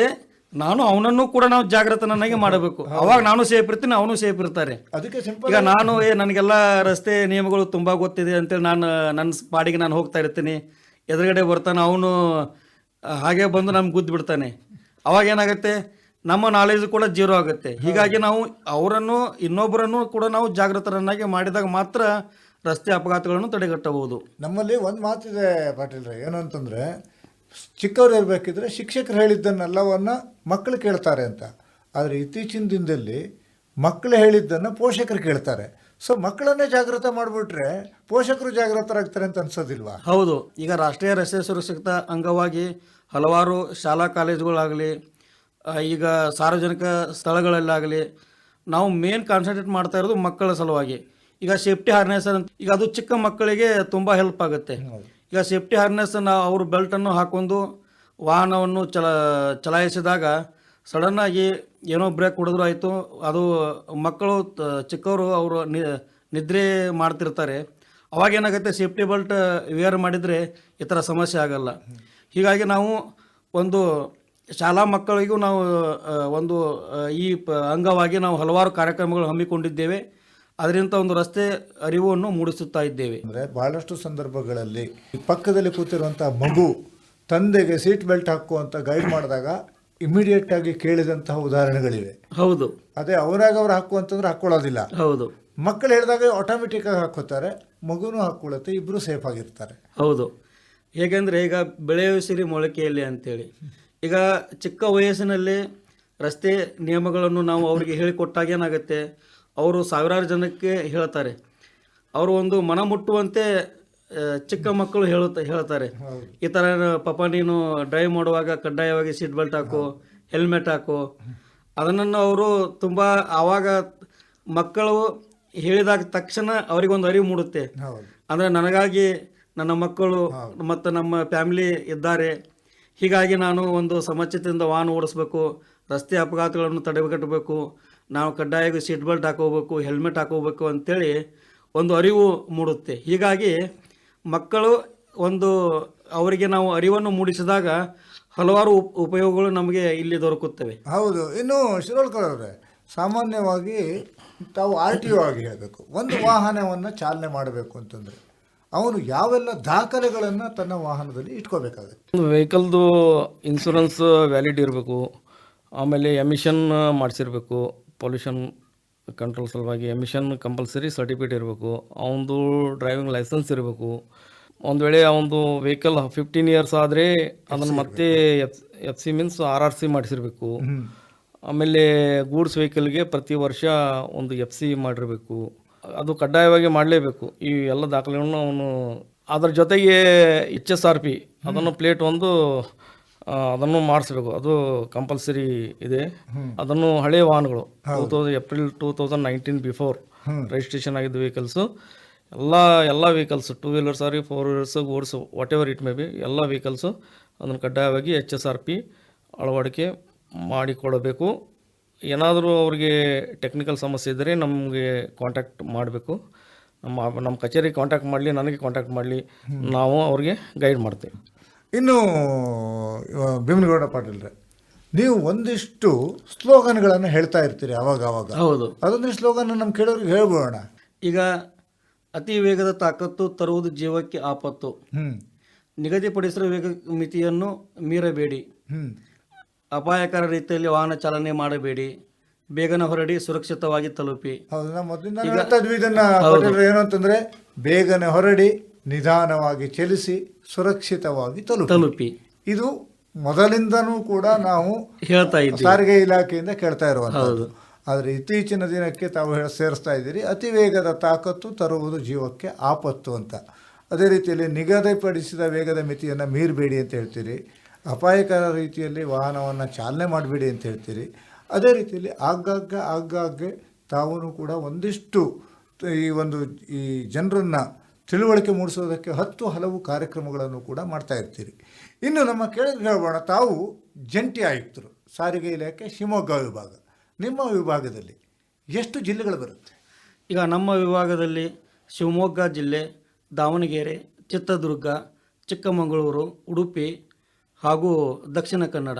ನಾನು ಅವನನ್ನು ಕೂಡ ನಾವು ಜಾಗೃತನನ್ನಾಗಿ ಮಾಡಬೇಕು. ಅವಾಗ ನಾನು ಸೇಫ್ ಇರ್ತೀನಿ ಅವನು ಸೇಫ್ ಇರ್ತಾರೆ. ಈಗ ನಾನು ಏ ನನಗೆಲ್ಲ ರಸ್ತೆ ನಿಯಮಗಳು ತುಂಬ ಗೊತ್ತಿದೆ ಅಂತೇಳಿ ನಾನು ನನ್ನ ಪಾಡಿಗೆ ನಾನು ಹೋಗ್ತಾ ಇರ್ತೀನಿ. ಎದುರುಗಡೆ ಬರ್ತಾನೆ ಅವನು ಹಾಗೆ ಬಂದು ನಮ್ಗೆ ಗುದ್ದು ಬಿಡ್ತಾನೆ. ಅವಾಗ ಏನಾಗುತ್ತೆ? ನಮ್ಮ ನಾಲೆಜ್ ಕೂಡ ಜೀರೋ ಆಗುತ್ತೆ. ಹೀಗಾಗಿ ನಾವು ಅವರನ್ನು ಇನ್ನೊಬ್ಬರನ್ನು ಕೂಡ ನಾವು ಜಾಗೃತರನ್ನಾಗಿ ಮಾಡಿದಾಗ ಮಾತ್ರ ರಸ್ತೆ ಅಪಘಾತಗಳನ್ನು ತಡೆಗಟ್ಟಬಹುದು. ನಮ್ಮಲ್ಲಿ ಒಂದು ಮಾತಿದೆ ಪಾಟೀಲ್ರೆ ಏನು ಏನಂತಂದ್ರೆ ಚಿಕ್ಕವ್ರು ಇರಬೇಕಿದ್ರೆ ಶಿಕ್ಷಕರು ಹೇಳಿದ್ದನ್ನೆಲ್ಲವನ್ನು ಮಕ್ಕಳು ಕೇಳ್ತಾರೆ ಅಂತ. ಆದರೆ ಇತ್ತೀಚಿನ ದಿನದಲ್ಲಿ ಮಕ್ಕಳು ಹೇಳಿದ್ದನ್ನು ಪೋಷಕರು ಕೇಳ್ತಾರೆ. ಸೊ ಮಕ್ಕಳನ್ನೇ ಜಾಗೃತ ಮಾಡಿಬಿಟ್ರೆ ಪೋಷಕರು ಜಾಗೃತರಾಗ್ತಾರೆ ಅಂತ ಅನ್ಸೋದಿಲ್ವಾ? ಹೌದು. ಈಗ ರಾಷ್ಟ್ರೀಯ ರಸ್ತೆ ಸುರಕ್ಷತಾ ಅಂಗವಾಗಿ ಹಲವಾರು ಶಾಲಾ ಕಾಲೇಜುಗಳಾಗಲಿ ಈಗ ಸಾರ್ವಜನಿಕ ಸ್ಥಳಗಳಲ್ಲಾಗಲಿ, ನಾವು ಮೇನ್ ಕಾನ್ಸಂಟ್ರೇಟ್ ಮಾಡ್ತಾ ಇರೋದು ಮಕ್ಕಳ ಸಲುವಾಗಿ. ಈಗ ಸೇಫ್ಟಿ ಹಾರ್ನೆಸ್ ಅಂತ, ಈಗ ಅದು ಚಿಕ್ಕ ಮಕ್ಕಳಿಗೆ ತುಂಬ ಹೆಲ್ಪ್ ಆಗುತ್ತೆ. ಈಗ ಸೇಫ್ಟಿ ಹಾರ್ನೆಸ್ ಅವರು ಬೆಲ್ಟನ್ನು ಹಾಕೊಂಡು ವಾಹನವನ್ನು ಚಲ, ಚಲಾಯಿಸಿದಾಗ ಸಡನ್ನಾಗಿ ಏನೋ ಬ್ರೇಕ್ ಹೊಡೆದ್ರು ಆಯಿತು, ಅದು ಮಕ್ಕಳು ಚಿಕ್ಕವರು ಅವರು ನಿದ್ರೆ ಮಾಡ್ತಿರ್ತಾರೆ. ಅವಾಗ ಏನಾಗುತ್ತೆ ಸೇಫ್ಟಿ ಬೆಲ್ಟ್ ವೇರ್ ಮಾಡಿದರೆ ಈ ಥರ ಸಮಸ್ಯೆ ಆಗಲ್ಲ. ಹೀಗಾಗಿ ನಾವು ಒಂದು ಶಾಲಾ ಮಕ್ಕಳಿಗೂ ನಾವು ಒಂದು ಈ ಪ ಅಂಗವಾಗಿ ನಾವು ಹಲವಾರು ಕಾರ್ಯಕ್ರಮಗಳು ಹಮ್ಮಿಕೊಂಡಿದ್ದೇವೆ. ಅದರಿಂದ ಒಂದು ರಸ್ತೆ ಅರಿವನ್ನು ಮೂಡಿಸುತ್ತಾ ಇದ್ದೇವೆ. ಅಂದರೆ ಬಹಳಷ್ಟು ಸಂದರ್ಭಗಳಲ್ಲಿ ಪಕ್ಕದಲ್ಲಿ ಕೂತಿರುವಂಥ ಮಗು ತಂದೆಗೆ ಸೀಟ್ ಬೆಲ್ಟ್ ಹಾಕು ಅಂತ ಗೈಡ್ ಮಾಡಿದಾಗ ಇಮಿಡಿಯೇಟ್ ಆಗಿ ಕೇಳಿದಂತಹ ಉದಾಹರಣೆಗಳಿವೆ. ಹೌದು. ಅದೇ ಅವರಾಗ ಅವ್ರು ಹಾಕುವಂತಂದ್ರೆ ಹಾಕೊಳ್ಳೋದಿಲ್ಲ. ಹೌದು. ಮಕ್ಕಳು ಹೇಳಿದಾಗ ಆಟೋಮೆಟಿಕ್ ಆಗಿ ಹಾಕೋತಾರೆ ಮಗುನೂ ಹಾಕೊಳ್ಳುತ್ತೆ ಇಬ್ಬರು ಸೇಫ್ ಆಗಿರ್ತಾರೆ. ಹೌದು. ಹೇಗೆಂದರೆ ಈಗ ಬೆಳೆಯುವ ಸಿರಿ ಮೊಳಕೆಯಲ್ಲಿ ಅಂತೇಳಿ. ಈಗ ಚಿಕ್ಕ ವಯಸ್ಸಿನಲ್ಲಿ ರಸ್ತೆ ನಿಯಮಗಳನ್ನು ನಾವು ಅವರಿಗೆ ಹೇಳಿಕೊಟ್ಟಾಗ ಏನಾಗುತ್ತೆ? ಅವರು ಸಾವಿರಾರು ಜನಕ್ಕೆ ಹೇಳ್ತಾರೆ. ಅವರು ಒಂದು ಮನ ಮುಟ್ಟುವಂತೆ ಚಿಕ್ಕ ಮಕ್ಕಳು ಹೇಳುತ್ತ ಹೇಳ್ತಾರೆ. ಈ ಥರ ಪಾಪ ನೀನು ಡ್ರೈವ್ ಮಾಡುವಾಗ ಕಡ್ಡಾಯವಾಗಿ ಸೀಟ್ ಬೆಲ್ಟ್ ಹಾಕು ಹೆಲ್ಮೆಟ್ ಹಾಕು. ಅದನ್ನು ಅವರು ತುಂಬ ಆವಾಗ ಮಕ್ಕಳು ಹೇಳಿದಾಗ ತಕ್ಷಣ ಅವರಿಗೊಂದು ಅರಿವು ಮೂಡುತ್ತೆ. ಅಂದರೆ ನನಗಾಗಿ ನನ್ನ ಮಕ್ಕಳು ಮತ್ತು ನಮ್ಮ ಫ್ಯಾಮಿಲಿ ಇದ್ದಾರೆ. ಹೀಗಾಗಿ ನಾನು ಒಂದು ಸಮಚಿತದಿಂದ ವಾಹನ ಓಡಿಸ್ಬೇಕು, ರಸ್ತೆ ಅಪಘಾತಗಳನ್ನು ತಡೆಗಟ್ಟಬೇಕು, ನಾವು ಕಡ್ಡಾಯವಾಗಿ ಸೀಟ್ ಬೆಲ್ಟ್ ಹಾಕೋಬೇಕು, ಹೆಲ್ಮೆಟ್ ಹಾಕೋಬೇಕು ಅಂತೇಳಿ ಒಂದು ಅರಿವು ಮೂಡುತ್ತೆ. ಹೀಗಾಗಿ ಮಕ್ಕಳು ಒಂದು ಅವರಿಗೆ ನಾವು ಅರಿವನ್ನು ಮೂಡಿಸಿದಾಗ ಹಲವಾರು ಉಪ್, ಉಪಯೋಗಗಳು ನಮಗೆ ಇಲ್ಲಿ ದೊರಕುತ್ತವೆ. ಹೌದು. ಇನ್ನು ಶಿರೋಳ್ಕರ್ ಅವರೇ, ಸಾಮಾನ್ಯವಾಗಿ ತಾವು ಆರ್ ಟಿ ಒ ಆಗಿ ಹೇಳಬೇಕು ಒಂದು ವಾಹನವನ್ನು ಚಾಲನೆ ಮಾಡಬೇಕು ಅಂತಂದರೆ. ಅವನು ಯಾವೆಲ್ಲ ದಾಖಲೆಗಳನ್ನು ತನ್ನ ವಾಹನದಲ್ಲಿ ಇಟ್ಕೋಬೇಕಾಗುತ್ತೆ? ಒಂದು ವೆಹಿಕಲ್ದು ಇನ್ಸೂರೆನ್ಸ್ ವ್ಯಾಲಿಡ್ ಇರಬೇಕು ಆಮೇಲೆ ಎಮಿಷನ್ ಮಾಡಿಸಿರ್ಬೇಕು ಪೊಲ್ಯೂಷನ್ ಕಂಟ್ರೋಲ್ ಸಲುವಾಗಿ ಎಮಿಷನ್ ಕಂಪಲ್ಸರಿ ಸರ್ಟಿಫಿಕೇಟ್ ಇರಬೇಕು ಅವನದು ಡ್ರೈವಿಂಗ್ ಲೈಸೆನ್ಸ್ ಇರಬೇಕು. ಒಂದು ವೇಳೆ ಅವನದು ವೆಹಿಕಲ್ ಫಿಫ್ಟೀನ್ ಇಯರ್ಸ್ ಆದರೆ ಅದನ್ನು ಮತ್ತೆ F F C means R R C ಮಾಡಿಸಿರ್ಬೇಕು. ಆಮೇಲೆ ಗೂಡ್ಸ್ ವೆಹಿಕಲ್ಗೆ ಪ್ರತಿ ವರ್ಷ ಒಂದು ಎಫ್ ಸಿ ಮಾಡಿರಬೇಕು. ಅದು ಕಡ್ಡಾಯವಾಗಿ ಮಾಡಲೇಬೇಕು. ಈ ಎಲ್ಲ ದಾಖಲೆಗಳನ್ನು ಅವನು ಅದರ ಜೊತೆಗೆ ಎಚ್ ಎಸ್ ಆರ್ ಪಿ ಅದನ್ನು ಪ್ಲೇಟ್ ಒಂದು ಅದನ್ನು ಮಾಡಿಸ್ಬೇಕು. ಅದು ಕಂಪಲ್ಸರಿ ಇದೆ. ಅದನ್ನು ಹಳೆ ವಾಹನಗಳು. Two thousand April two thousand nineteen before registration ಆಗಿದ್ದ ವೆಹಿಕಲ್ಸು ಎಲ್ಲ ಎಲ್ಲ vehicles two wheelers ary four wheelers goods whatever it may be ಎಲ್ಲ ವೆಹಿಕಲ್ಸು ಅದನ್ನು ಕಡ್ಡಾಯವಾಗಿ ಎಚ್ ಎಸ್ ಆರ್ ಪಿ ಅಳವಡಿಕೆ ಮಾಡಿಕೊಡಬೇಕು. ಏನಾದರೂ ಅವ್ರಿಗೆ ಟೆಕ್ನಿಕಲ್ ಸಮಸ್ಯೆ ಇದ್ದರೆ ನಮಗೆ ಕಾಂಟ್ಯಾಕ್ಟ್ ಮಾಡಬೇಕು. ನಮ್ಮ ನಮ್ಮ ಕಚೇರಿಗೆ ಕಾಂಟ್ಯಾಕ್ಟ್ ಮಾಡಲಿ ನನಗೆ ಕಾಂಟ್ಯಾಕ್ಟ್ ಮಾಡಲಿ ನಾವು ಅವ್ರಿಗೆ ಗೈಡ್ ಮಾಡ್ತೇವೆ. ಇನ್ನು ಭೀಮನಗೌಡ ಪಾಟೀಲ್ರೆ ನೀವು ಒಂದಿಷ್ಟು ಸ್ಲೋಗನ್ಗಳನ್ನು ಹೇಳ್ತಾ ಇರ್ತೀರಿ ಅವಾಗ ಅವಾಗ. ಹೌದು. ಅದೊಂದು ಸ್ಲೋಗನ್ ನಮ್ಮ ಕೇಳೋರಿಗೆ ಹೇಳ್ಬೋಣ ಈಗ ಅತಿ ವೇಗದ ತಾಕತ್ತು ತರುವುದು ಜೀವಕ್ಕೆ ಆಪತ್ತು. ಹ್ಞೂ ನಿಗದಿಪಡಿಸಿರುವ ವೇಗ ಮಿತಿಯನ್ನು ಮೀರಬೇಡಿ. ಹ್ಞೂ ಅಪಾಯಕರ ರೀತಿಯಲ್ಲಿ ವಾಹನ ಚಾಲನೆ ಮಾಡಬೇಡಿ. ಬೇಗನೆ ಹೊರಡಿ ಸುರಕ್ಷಿತವಾಗಿ ತಲುಪಿ. ಹೌದು ನಾವು ಮೊದಲಿಂದ ಹೇಳ್ತಾ ಇದ್ವಿ ಇದನ್ನ ಪಾಟೀಲ್ರೆ ಏನು ಅಂತಂದ್ರೆ ಬೇಗನೆ ಹೊರಡಿ ನಿಧಾನವಾಗಿ ಚಲಿಸಿ ಸುರಕ್ಷಿತವಾಗಿ ತಲುಪಿ. ತಲುಪಿ. ಇದು ಮೊದಲಿಂದನೂ ಕೂಡ ನಾವು ಹೇಳ್ತಾ ಇದ್ದೀವಿ. ಸಾರಿಗೆ ಇಲಾಖೆಯಿಂದ ಕೇಳ್ತಾ ಇರುವಂಥದ್ದು. ಆದರೆ ಇತ್ತೀಚಿನ ದಿನಕ್ಕೆ ತಾವು ಹೇಳ ಸೇರಿಸ್ತಾ ಇದ್ದೀರಿ ಅತಿ ವೇಗದ ತಾಕತ್ತು ತರುವುದು ಜೀವಕ್ಕೆ ಆಪತ್ತು ಅಂತ. ಅದೇ ರೀತಿಯಲ್ಲಿ ನಿಗದಿಪಡಿಸಿದ ವೇಗದ ಮಿತಿಯನ್ನು ಮೀರಬೇಡಿ ಅಂತ ಹೇಳ್ತೀರಿ. ಅಪಾಯಕರ ರೀತಿಯಲ್ಲಿ ವಾಹನವನ್ನು ಚಾಲನೆ ಮಾಡಬೇಡಿ ಅಂತ ಹೇಳ್ತೀರಿ. ಅದೇ ರೀತಿಯಲ್ಲಿ ಆಗಾಗ್ಗೆ ಆಗಾಗ್ಗೆ ತಾವೂ ಕೂಡ ಒಂದಿಷ್ಟು ಈ ಒಂದು ಈ ಜನರನ್ನು ತಿಳುವಳಿಕೆ ಮೂಡಿಸೋದಕ್ಕೆ ಹತ್ತು ಹಲವು ಕಾರ್ಯಕ್ರಮಗಳನ್ನು ಕೂಡ ಮಾಡ್ತಾ ಇರ್ತೀರಿ. ಇನ್ನು ನಮ್ಮ ಕೆಳಗೆ ಹೇಳೋಣ, ತಾವು ಜಂಟಿ ಆಯುಕ್ತರು, ಸಾರಿಗೆ ಇಲಾಖೆ, ಶಿವಮೊಗ್ಗ ವಿಭಾಗ. ನಿಮ್ಮ ವಿಭಾಗದಲ್ಲಿ ಎಷ್ಟು ಜಿಲ್ಲೆಗಳು ಬರುತ್ತೆ? ಈಗ ನಮ್ಮ ವಿಭಾಗದಲ್ಲಿ ಶಿವಮೊಗ್ಗ ಜಿಲ್ಲೆ, ದಾವಣಗೆರೆ, ಚಿತ್ರದುರ್ಗ, ಚಿಕ್ಕಮಗಳೂರು, ಉಡುಪಿ ಹಾಗೂ ದಕ್ಷಿಣ ಕನ್ನಡ.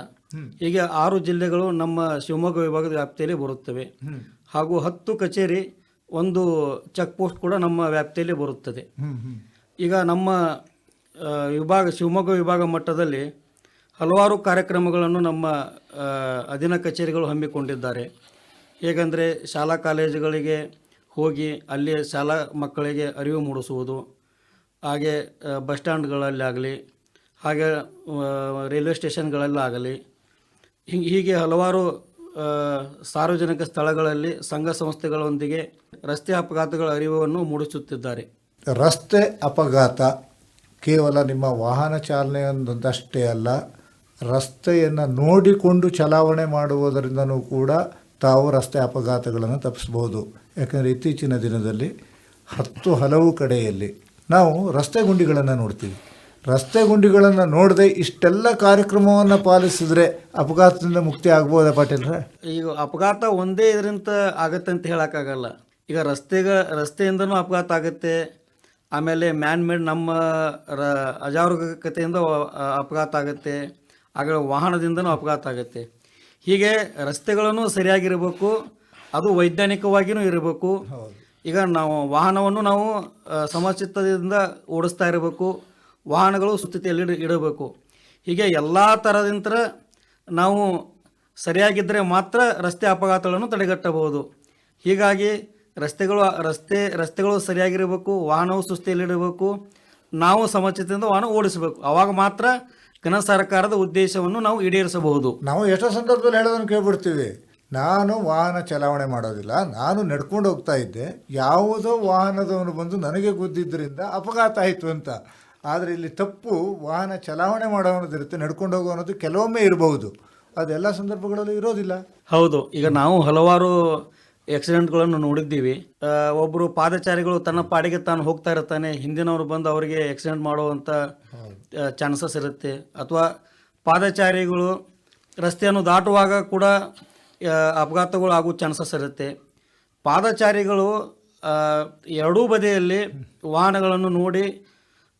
ಹೀಗೆ ಆರು ಜಿಲ್ಲೆಗಳು ನಮ್ಮ ಶಿವಮೊಗ್ಗ ವಿಭಾಗದ ವ್ಯಾಪ್ತಿಯಲ್ಲಿ ಬರುತ್ತವೆ. ಹಾಗೂ ಹತ್ತು ಕಚೇರಿ ಒಂದು ಚೆಕ್ ಪೋಸ್ಟ್ ಕೂಡ ನಮ್ಮ ವ್ಯಾಪ್ತಿಯಲ್ಲಿ ಬರುತ್ತದೆ. ಈಗ ನಮ್ಮ ವಿಭಾಗ ಶಿವಮೊಗ್ಗ ವಿಭಾಗ ಮಟ್ಟದಲ್ಲಿ ಹಲವಾರು ಕಾರ್ಯಕ್ರಮಗಳನ್ನು ನಮ್ಮ ಅಧೀನ ಕಚೇರಿಗಳು ಹಮ್ಮಿಕೊಂಡಿದ್ದಾರೆ. ಹೇಗೆಂದರೆ ಶಾಲಾ ಕಾಲೇಜುಗಳಿಗೆ ಹೋಗಿ ಅಲ್ಲಿ ಶಾಲಾ ಮಕ್ಕಳಿಗೆ ಅರಿವು ಮೂಡಿಸುವುದು ಹಾಗೆ ಬಸ್ ಸ್ಟ್ಯಾಂಡ್ಗಳಲ್ಲಿ ಆಗಲಿ ಹಾಗೆ ರೈಲ್ವೆ ಸ್ಟೇಷನ್ಗಳಲ್ಲಾಗಲಿ ಹೀಗೆ ಹೀಗೆ ಹಲವಾರು ಸಾರ್ವಜನಿಕ ಸ್ಥಳಗಳಲ್ಲಿ ಸಂಘ ಸಂಸ್ಥೆಗಳೊಂದಿಗೆ ರಸ್ತೆ ಅಪಘಾತಗಳ ಅರಿವನ್ನು ಮೂಡಿಸುತ್ತಿದ್ದಾರೆ. ರಸ್ತೆ ಅಪಘಾತ ಕೇವಲ ನಿಮ್ಮ ವಾಹನ ಚಾಲನೆಯೊಂದಷ್ಟೇ ಅಲ್ಲ, ರಸ್ತೆಯನ್ನು ನೋಡಿಕೊಂಡು ಚಲಾವಣೆ ಮಾಡುವುದರಿಂದನೂ ಕೂಡ ತಾವು ರಸ್ತೆ ಅಪಘಾತಗಳನ್ನು ತಪ್ಪಿಸ್ಬೋದು ಯಾಕಂದರೆ ಇತ್ತೀಚಿನ ದಿನದಲ್ಲಿ ಹತ್ತು ಹಲವು ಕಡೆಯಲ್ಲಿ ನಾವು ರಸ್ತೆ ಗುಂಡಿಗಳನ್ನು ನೋಡ್ತೀವಿ. ರಸ್ತೆ ಗುಂಡಿಗಳನ್ನು ನೋಡದೆ ಇಷ್ಟೆಲ್ಲ ಕಾರ್ಯಕ್ರಮವನ್ನು ಪಾಲಿಸಿದ್ರೆ ಅಪಘಾತದಿಂದ ಮುಕ್ತಿ ಆಗ್ಬೋದಾ ಪಾಟೀಲ್ರೆ ಈಗ ಅಪಘಾತ ಒಂದೇ ಇದರಿಂದ ಆಗತ್ತೆ ಅಂತ ಹೇಳೋಕ್ಕಾಗಲ್ಲ. ಈಗ ರಸ್ತೆಗ ರಸ್ತೆಯಿಂದನೂ ಅಪಘಾತ ಆಗುತ್ತೆ. ಆಮೇಲೆ ಮ್ಯಾನ್ ಮೇಡ್ ನಮ್ಮ ರ ಅಜಾಗರೂಕತೆಯಿಂದ ಅಪಘಾತ ಆಗುತ್ತೆ. ಆಗ ವಾಹನದಿಂದನೂ ಅಪಘಾತ ಆಗುತ್ತೆ. ಹೀಗೆ ರಸ್ತೆಗಳನ್ನು ಸರಿಯಾಗಿರಬೇಕು ಅದು ವೈಜ್ಞಾನಿಕವಾಗಿಯೂ ಇರಬೇಕು. ಈಗ ನಾವು ವಾಹನವನ್ನು ನಾವು ಸಮಚಿತ್ತದಿಂದ ಓಡಿಸ್ತಾ ಇರಬೇಕು. ವಾಹನಗಳು ಸುಸ್ಥಿತಿಯಲ್ಲಿ ಇಡ- ಇಡಬೇಕು. ಹೀಗೆ ಎಲ್ಲ ಥರದಿಂದ ನಾವು ಸರಿಯಾಗಿದ್ದರೆ ಮಾತ್ರ ರಸ್ತೆ ಅಪಘಾತಗಳನ್ನು ತಡೆಗಟ್ಟಬಹುದು. ಹೀಗಾಗಿ ರಸ್ತೆಗಳು, ರಸ್ತೆ, ರಸ್ತೆಗಳು ಸರಿಯಾಗಿರಬೇಕು, ವಾಹನವು ಸುಸ್ಥಿಯಲ್ಲಿಡಬೇಕು ನಾವು ಸಮಚಿತದಿಂದ ವಾಹನ ಓಡಿಸಬೇಕು. ಆವಾಗ ಮಾತ್ರ ಘನ ಸರ್ಕಾರದ ಉದ್ದೇಶವನ್ನು ನಾವು ಈಡೇರಿಸಬಹುದು. ನಾವು ಎಷ್ಟೋ ಸಂದರ್ಭದಲ್ಲಿ ಹೇಳೋದನ್ನು ಕೇಳ್ಬಿಡ್ತೀವಿ. ನಾನು ವಾಹನ ಚಲಾವಣೆ ಮಾಡೋದಿಲ್ಲ, ನಾನು ನಡ್ಕೊಂಡು ಹೋಗ್ತಾ ಇದ್ದೆ, ಯಾವುದೋ ವಾಹನದವನು ಬಂದು ನನಗೆ ಗುದ್ದಿದ್ದರಿಂದ ಅಪಘಾತ ಆಯಿತು ಅಂತ. ಆದರೆ ಇಲ್ಲಿ ತಪ್ಪು ವಾಹನ ಚಲಾವಣೆ ಮಾಡೋನದಿರುತ್ತೆ ನಡ್ಕೊಂಡು ಹೋಗೋ ಅನ್ನೋದು ಕೆಲವೊಮ್ಮೆ ಇರಬಹುದು. ಅದೆಲ್ಲ ಸಂದರ್ಭಗಳಲ್ಲೂ ಇರೋದಿಲ್ಲ. ಹೌದು ಈಗ ನಾವು ಹಲವಾರು ಆಕ್ಸಿಡೆಂಟ್ಗಳನ್ನು ನೋಡಿದ್ದೀವಿ. ಒಬ್ಬರು ಪಾದಚಾರಿಗಳು ತನ್ನ ಪಾಡಿಗೆ ತಾನು ಹೋಗ್ತಾ ಇರ್ತಾನೆ ಹಿಂದಿನವರು ಬಂದು ಅವರಿಗೆ ಆಕ್ಸಿಡೆಂಟ್ ಮಾಡುವಂಥ ಚಾನ್ಸಸ್ ಇರುತ್ತೆ. ಅಥವಾ ಪಾದಚಾರಿಗಳು ರಸ್ತೆಯನ್ನು ದಾಟುವಾಗ ಕೂಡ ಅಪಘಾತಗಳು ಆಗೋ ಚಾನ್ಸಸ್ ಇರುತ್ತೆ. ಪಾದಚಾರಿಗಳು ಎರಡೂ ಬದಿಯಲ್ಲಿ ವಾಹನಗಳನ್ನು ನೋಡಿ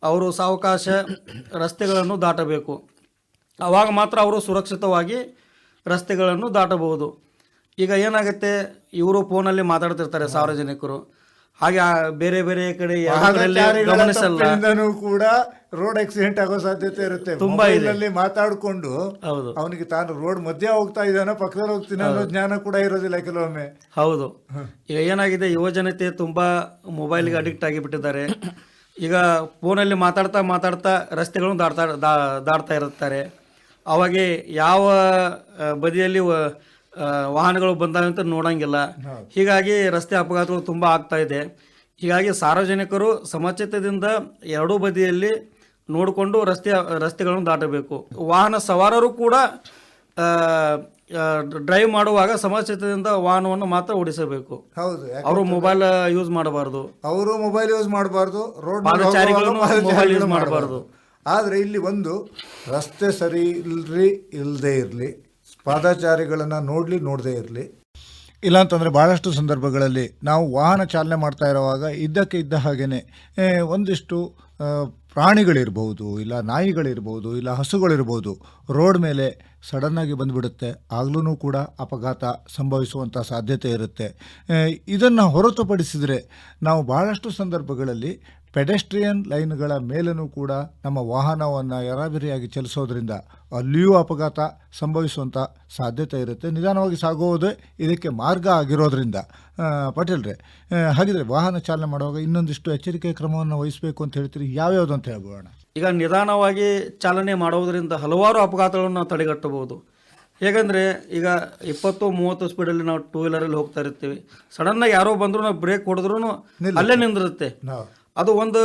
ಅವರು ಸಾವಕಾಶ ರಸ್ತೆಗಳನ್ನು ದಾಟಬೇಕು. ಆವಾಗ ಮಾತ್ರ ಅವರು ಸುರಕ್ಷಿತವಾಗಿ ರಸ್ತೆಗಳನ್ನು ದಾಟಬಹುದು. ಈಗ ಏನಾಗುತ್ತೆ ಇವರು ಫೋನಲ್ಲಿ ಮಾತಾಡ್ತಿರ್ತಾರೆ ಸಾರ್ವಜನಿಕರು. ಹಾಗೆ ಆ ಬೇರೆ ಬೇರೆ ಕಡೆ ಗಮನಿಸಲ್ಲ. ಕೂಡ ರೋಡ್ ಆಕ್ಸಿಡೆಂಟ್ ಆಗೋ ಸಾಧ್ಯತೆ ಇರುತ್ತೆ. ತುಂಬಾ ಇದರಲ್ಲಿ ಮಾತಾಡಿಕೊಂಡು ಹೌದು. ಅವನಿಗೆ ತಾನು ರೋಡ್ ಮಧ್ಯ ಹೋಗ್ತಾ ಇದ್ದಾನೋ ಪಕ್ಕದಲ್ಲಿ ಹೋಗ್ತೀನಿ ಅನ್ನೋ ಜ್ಞಾನ ಕೂಡ ಇರೋದಿಲ್ಲ ಕೆಲವೊಮ್ಮೆ. ಹೌದು. ಈಗ ಏನಾಗಿದೆ ಯುವಜನತೆ ತುಂಬಾ ಮೊಬೈಲ್ಗೆ ಅಡಿಕ್ಟ್ ಆಗಿಬಿಟ್ಟಿದ್ದಾರೆ. ಈಗ ಫೋನಲ್ಲಿ ಮಾತಾಡ್ತಾ ಮಾತಾಡ್ತಾ ರಸ್ತೆಗಳನ್ನು ದಾಡ್ತಾ ದಾ- ದಾಟ್ತಾ ಇರುತ್ತಾರೆ. ಅವಾಗ ಯಾವ ಬದಿಯಲ್ಲಿ ವಾಹನಗಳು ಬಂದಾವೆ ಅಂತ ನೋಡೋಂಗಿಲ್ಲ. ಹೀಗಾಗಿ ರಸ್ತೆ ಅಪಘಾತಗಳು ತುಂಬ ಆಗ್ತಾ ಇದೆ. ಹೀಗಾಗಿ ಸಾರ್ವಜನಿಕರು ಸಮಚಿತ್ತದಿಂದ ಎರಡೂ ಬದಿಯಲ್ಲಿ ನೋಡಿಕೊಂಡು ರಸ್ತೆ ರಸ್ತೆಗಳನ್ನು ದಾಟಬೇಕು. ವಾಹನ ಸವಾರರು ಕೂಡ ಡ್ರೈವ್ ಮಾಡುವಾಗ ಸಮಚಿತ್ತದಿಂದ ವಾಹನವನ್ನು ಮಾತ್ರ ಓಡಿಸಬೇಕು. ಹೌದು ಯಾಕೆ- ಅವರು ಮೊಬೈಲ್ ಯೂಸ್ ಮಾಡಬಾರದು. ಅವರು ಮೊಬೈಲ್ ಯೂಸ್ ಮಾಡಬಾರ್ದು ರೋಡ್ ಪಾದಚಾರಿಗಳನ್ನು ಮೊಬೈಲ್ use ಮಾಡ್ಬಾರ್ದು. ಆದರೆ ಇಲ್ಲಿ ಒಂದು ರಸ್ತೆ ಸರಿ ಇಲ್ರಿ ಇಲ್ಲದೆ ಇರಲಿ ಪಾದಚಾರಿಗಳನ್ನು ನೋಡಲಿ ನೋಡದೇ ಇರಲಿ. ಇಲ್ಲಾಂತಂದರೆ ಭಾಳಷ್ಟು ಸಂದರ್ಭಗಳಲ್ಲಿ ನಾವು ವಾಹನ ಚಾಲನೆ ಮಾಡ್ತಾ ಇರುವಾಗ ಇದ್ದಕ್ಕೆ ಇದ್ದ ಹಾಗೇ ಒಂದಿಷ್ಟು ಆ, ಪ್ರಾಣಿಗಳಿರ್ಬೋದು, ಇಲ್ಲ ನಾಯಿಗಳಿರ್ಬೋದು, ಇಲ್ಲ ಹಸುಗಳಿರ್ಬೋದು, ರೋಡ್ ಮೇಲೆ ಸಡನ್ನಾಗಿ ಬಂದುಬಿಡುತ್ತೆ. ಆಗಲೂ ಕೂಡ ಅಪಘಾತ ಸಂಭವಿಸುವಂಥ ಸಾಧ್ಯತೆ ಇರುತ್ತೆ. ಇದನ್ನು ಹೊರತುಪಡಿಸಿದರೆ ನಾವು ಭಾಳಷ್ಟು ಸಂದರ್ಭಗಳಲ್ಲಿ ಪೆಡೆಸ್ಟ್ರಿಯನ್ ಲೈನ್ಗಳ ಮೇಲೂ ಕೂಡ ನಮ್ಮ ವಾಹನವನ್ನು ಎರಾಬಿರಿಯಾಗಿ ಚಲಿಸೋದ್ರಿಂದ ಅಲ್ಲಿಯೂ ಅಪಘಾತ ಸಂಭವಿಸುವಂಥ ಸಾಧ್ಯತೆ ಇರುತ್ತೆ. ನಿಧಾನವಾಗಿ ಸಾಗುವುದೇ ಇದಕ್ಕೆ ಮಾರ್ಗ ಆಗಿರೋದ್ರಿಂದ. ಪಟೇಲ್ರೆ ಹಾಗಿದ್ರೆ ವಾಹನ ಚಾಲನೆ ಮಾಡುವಾಗ ಇನ್ನೊಂದಿಷ್ಟು ಎಚ್ಚರಿಕೆ ಕ್ರಮವನ್ನು ವಹಿಸಬೇಕು ಅಂತ ಹೇಳ್ತೀರಿ? ಯಾವ್ಯಾವುದು ಅಂತ ಹೇಳ್ಬೋಣ? ಈಗ ನಿಧಾನವಾಗಿ ಚಾಲನೆ ಮಾಡುವುದರಿಂದ ಹಲವಾರು ಅಪಘಾತಗಳನ್ನು ನಾವು ತಡೆಗಟ್ಟಬಹುದು. ಹೇಗೆಂದರೆ ಈಗ ಇಪ್ಪತ್ತು ಮೂವತ್ತು ಸ್ಪೀಡಲ್ಲಿ ನಾವು ಟೂ ವೀಲರಲ್ಲಿ ಹೋಗ್ತಾ ಇರ್ತೀವಿ. ಸಡನ್ನಾಗಿ ಯಾರೋ ಬಂದರೂ ನಾವು ಬ್ರೇಕ್ ಹೊಡೆದ್ರೂ ಅಲ್ಲೇ ನಿಂದಿರುತ್ತೆ. ಅದು ಒಂದು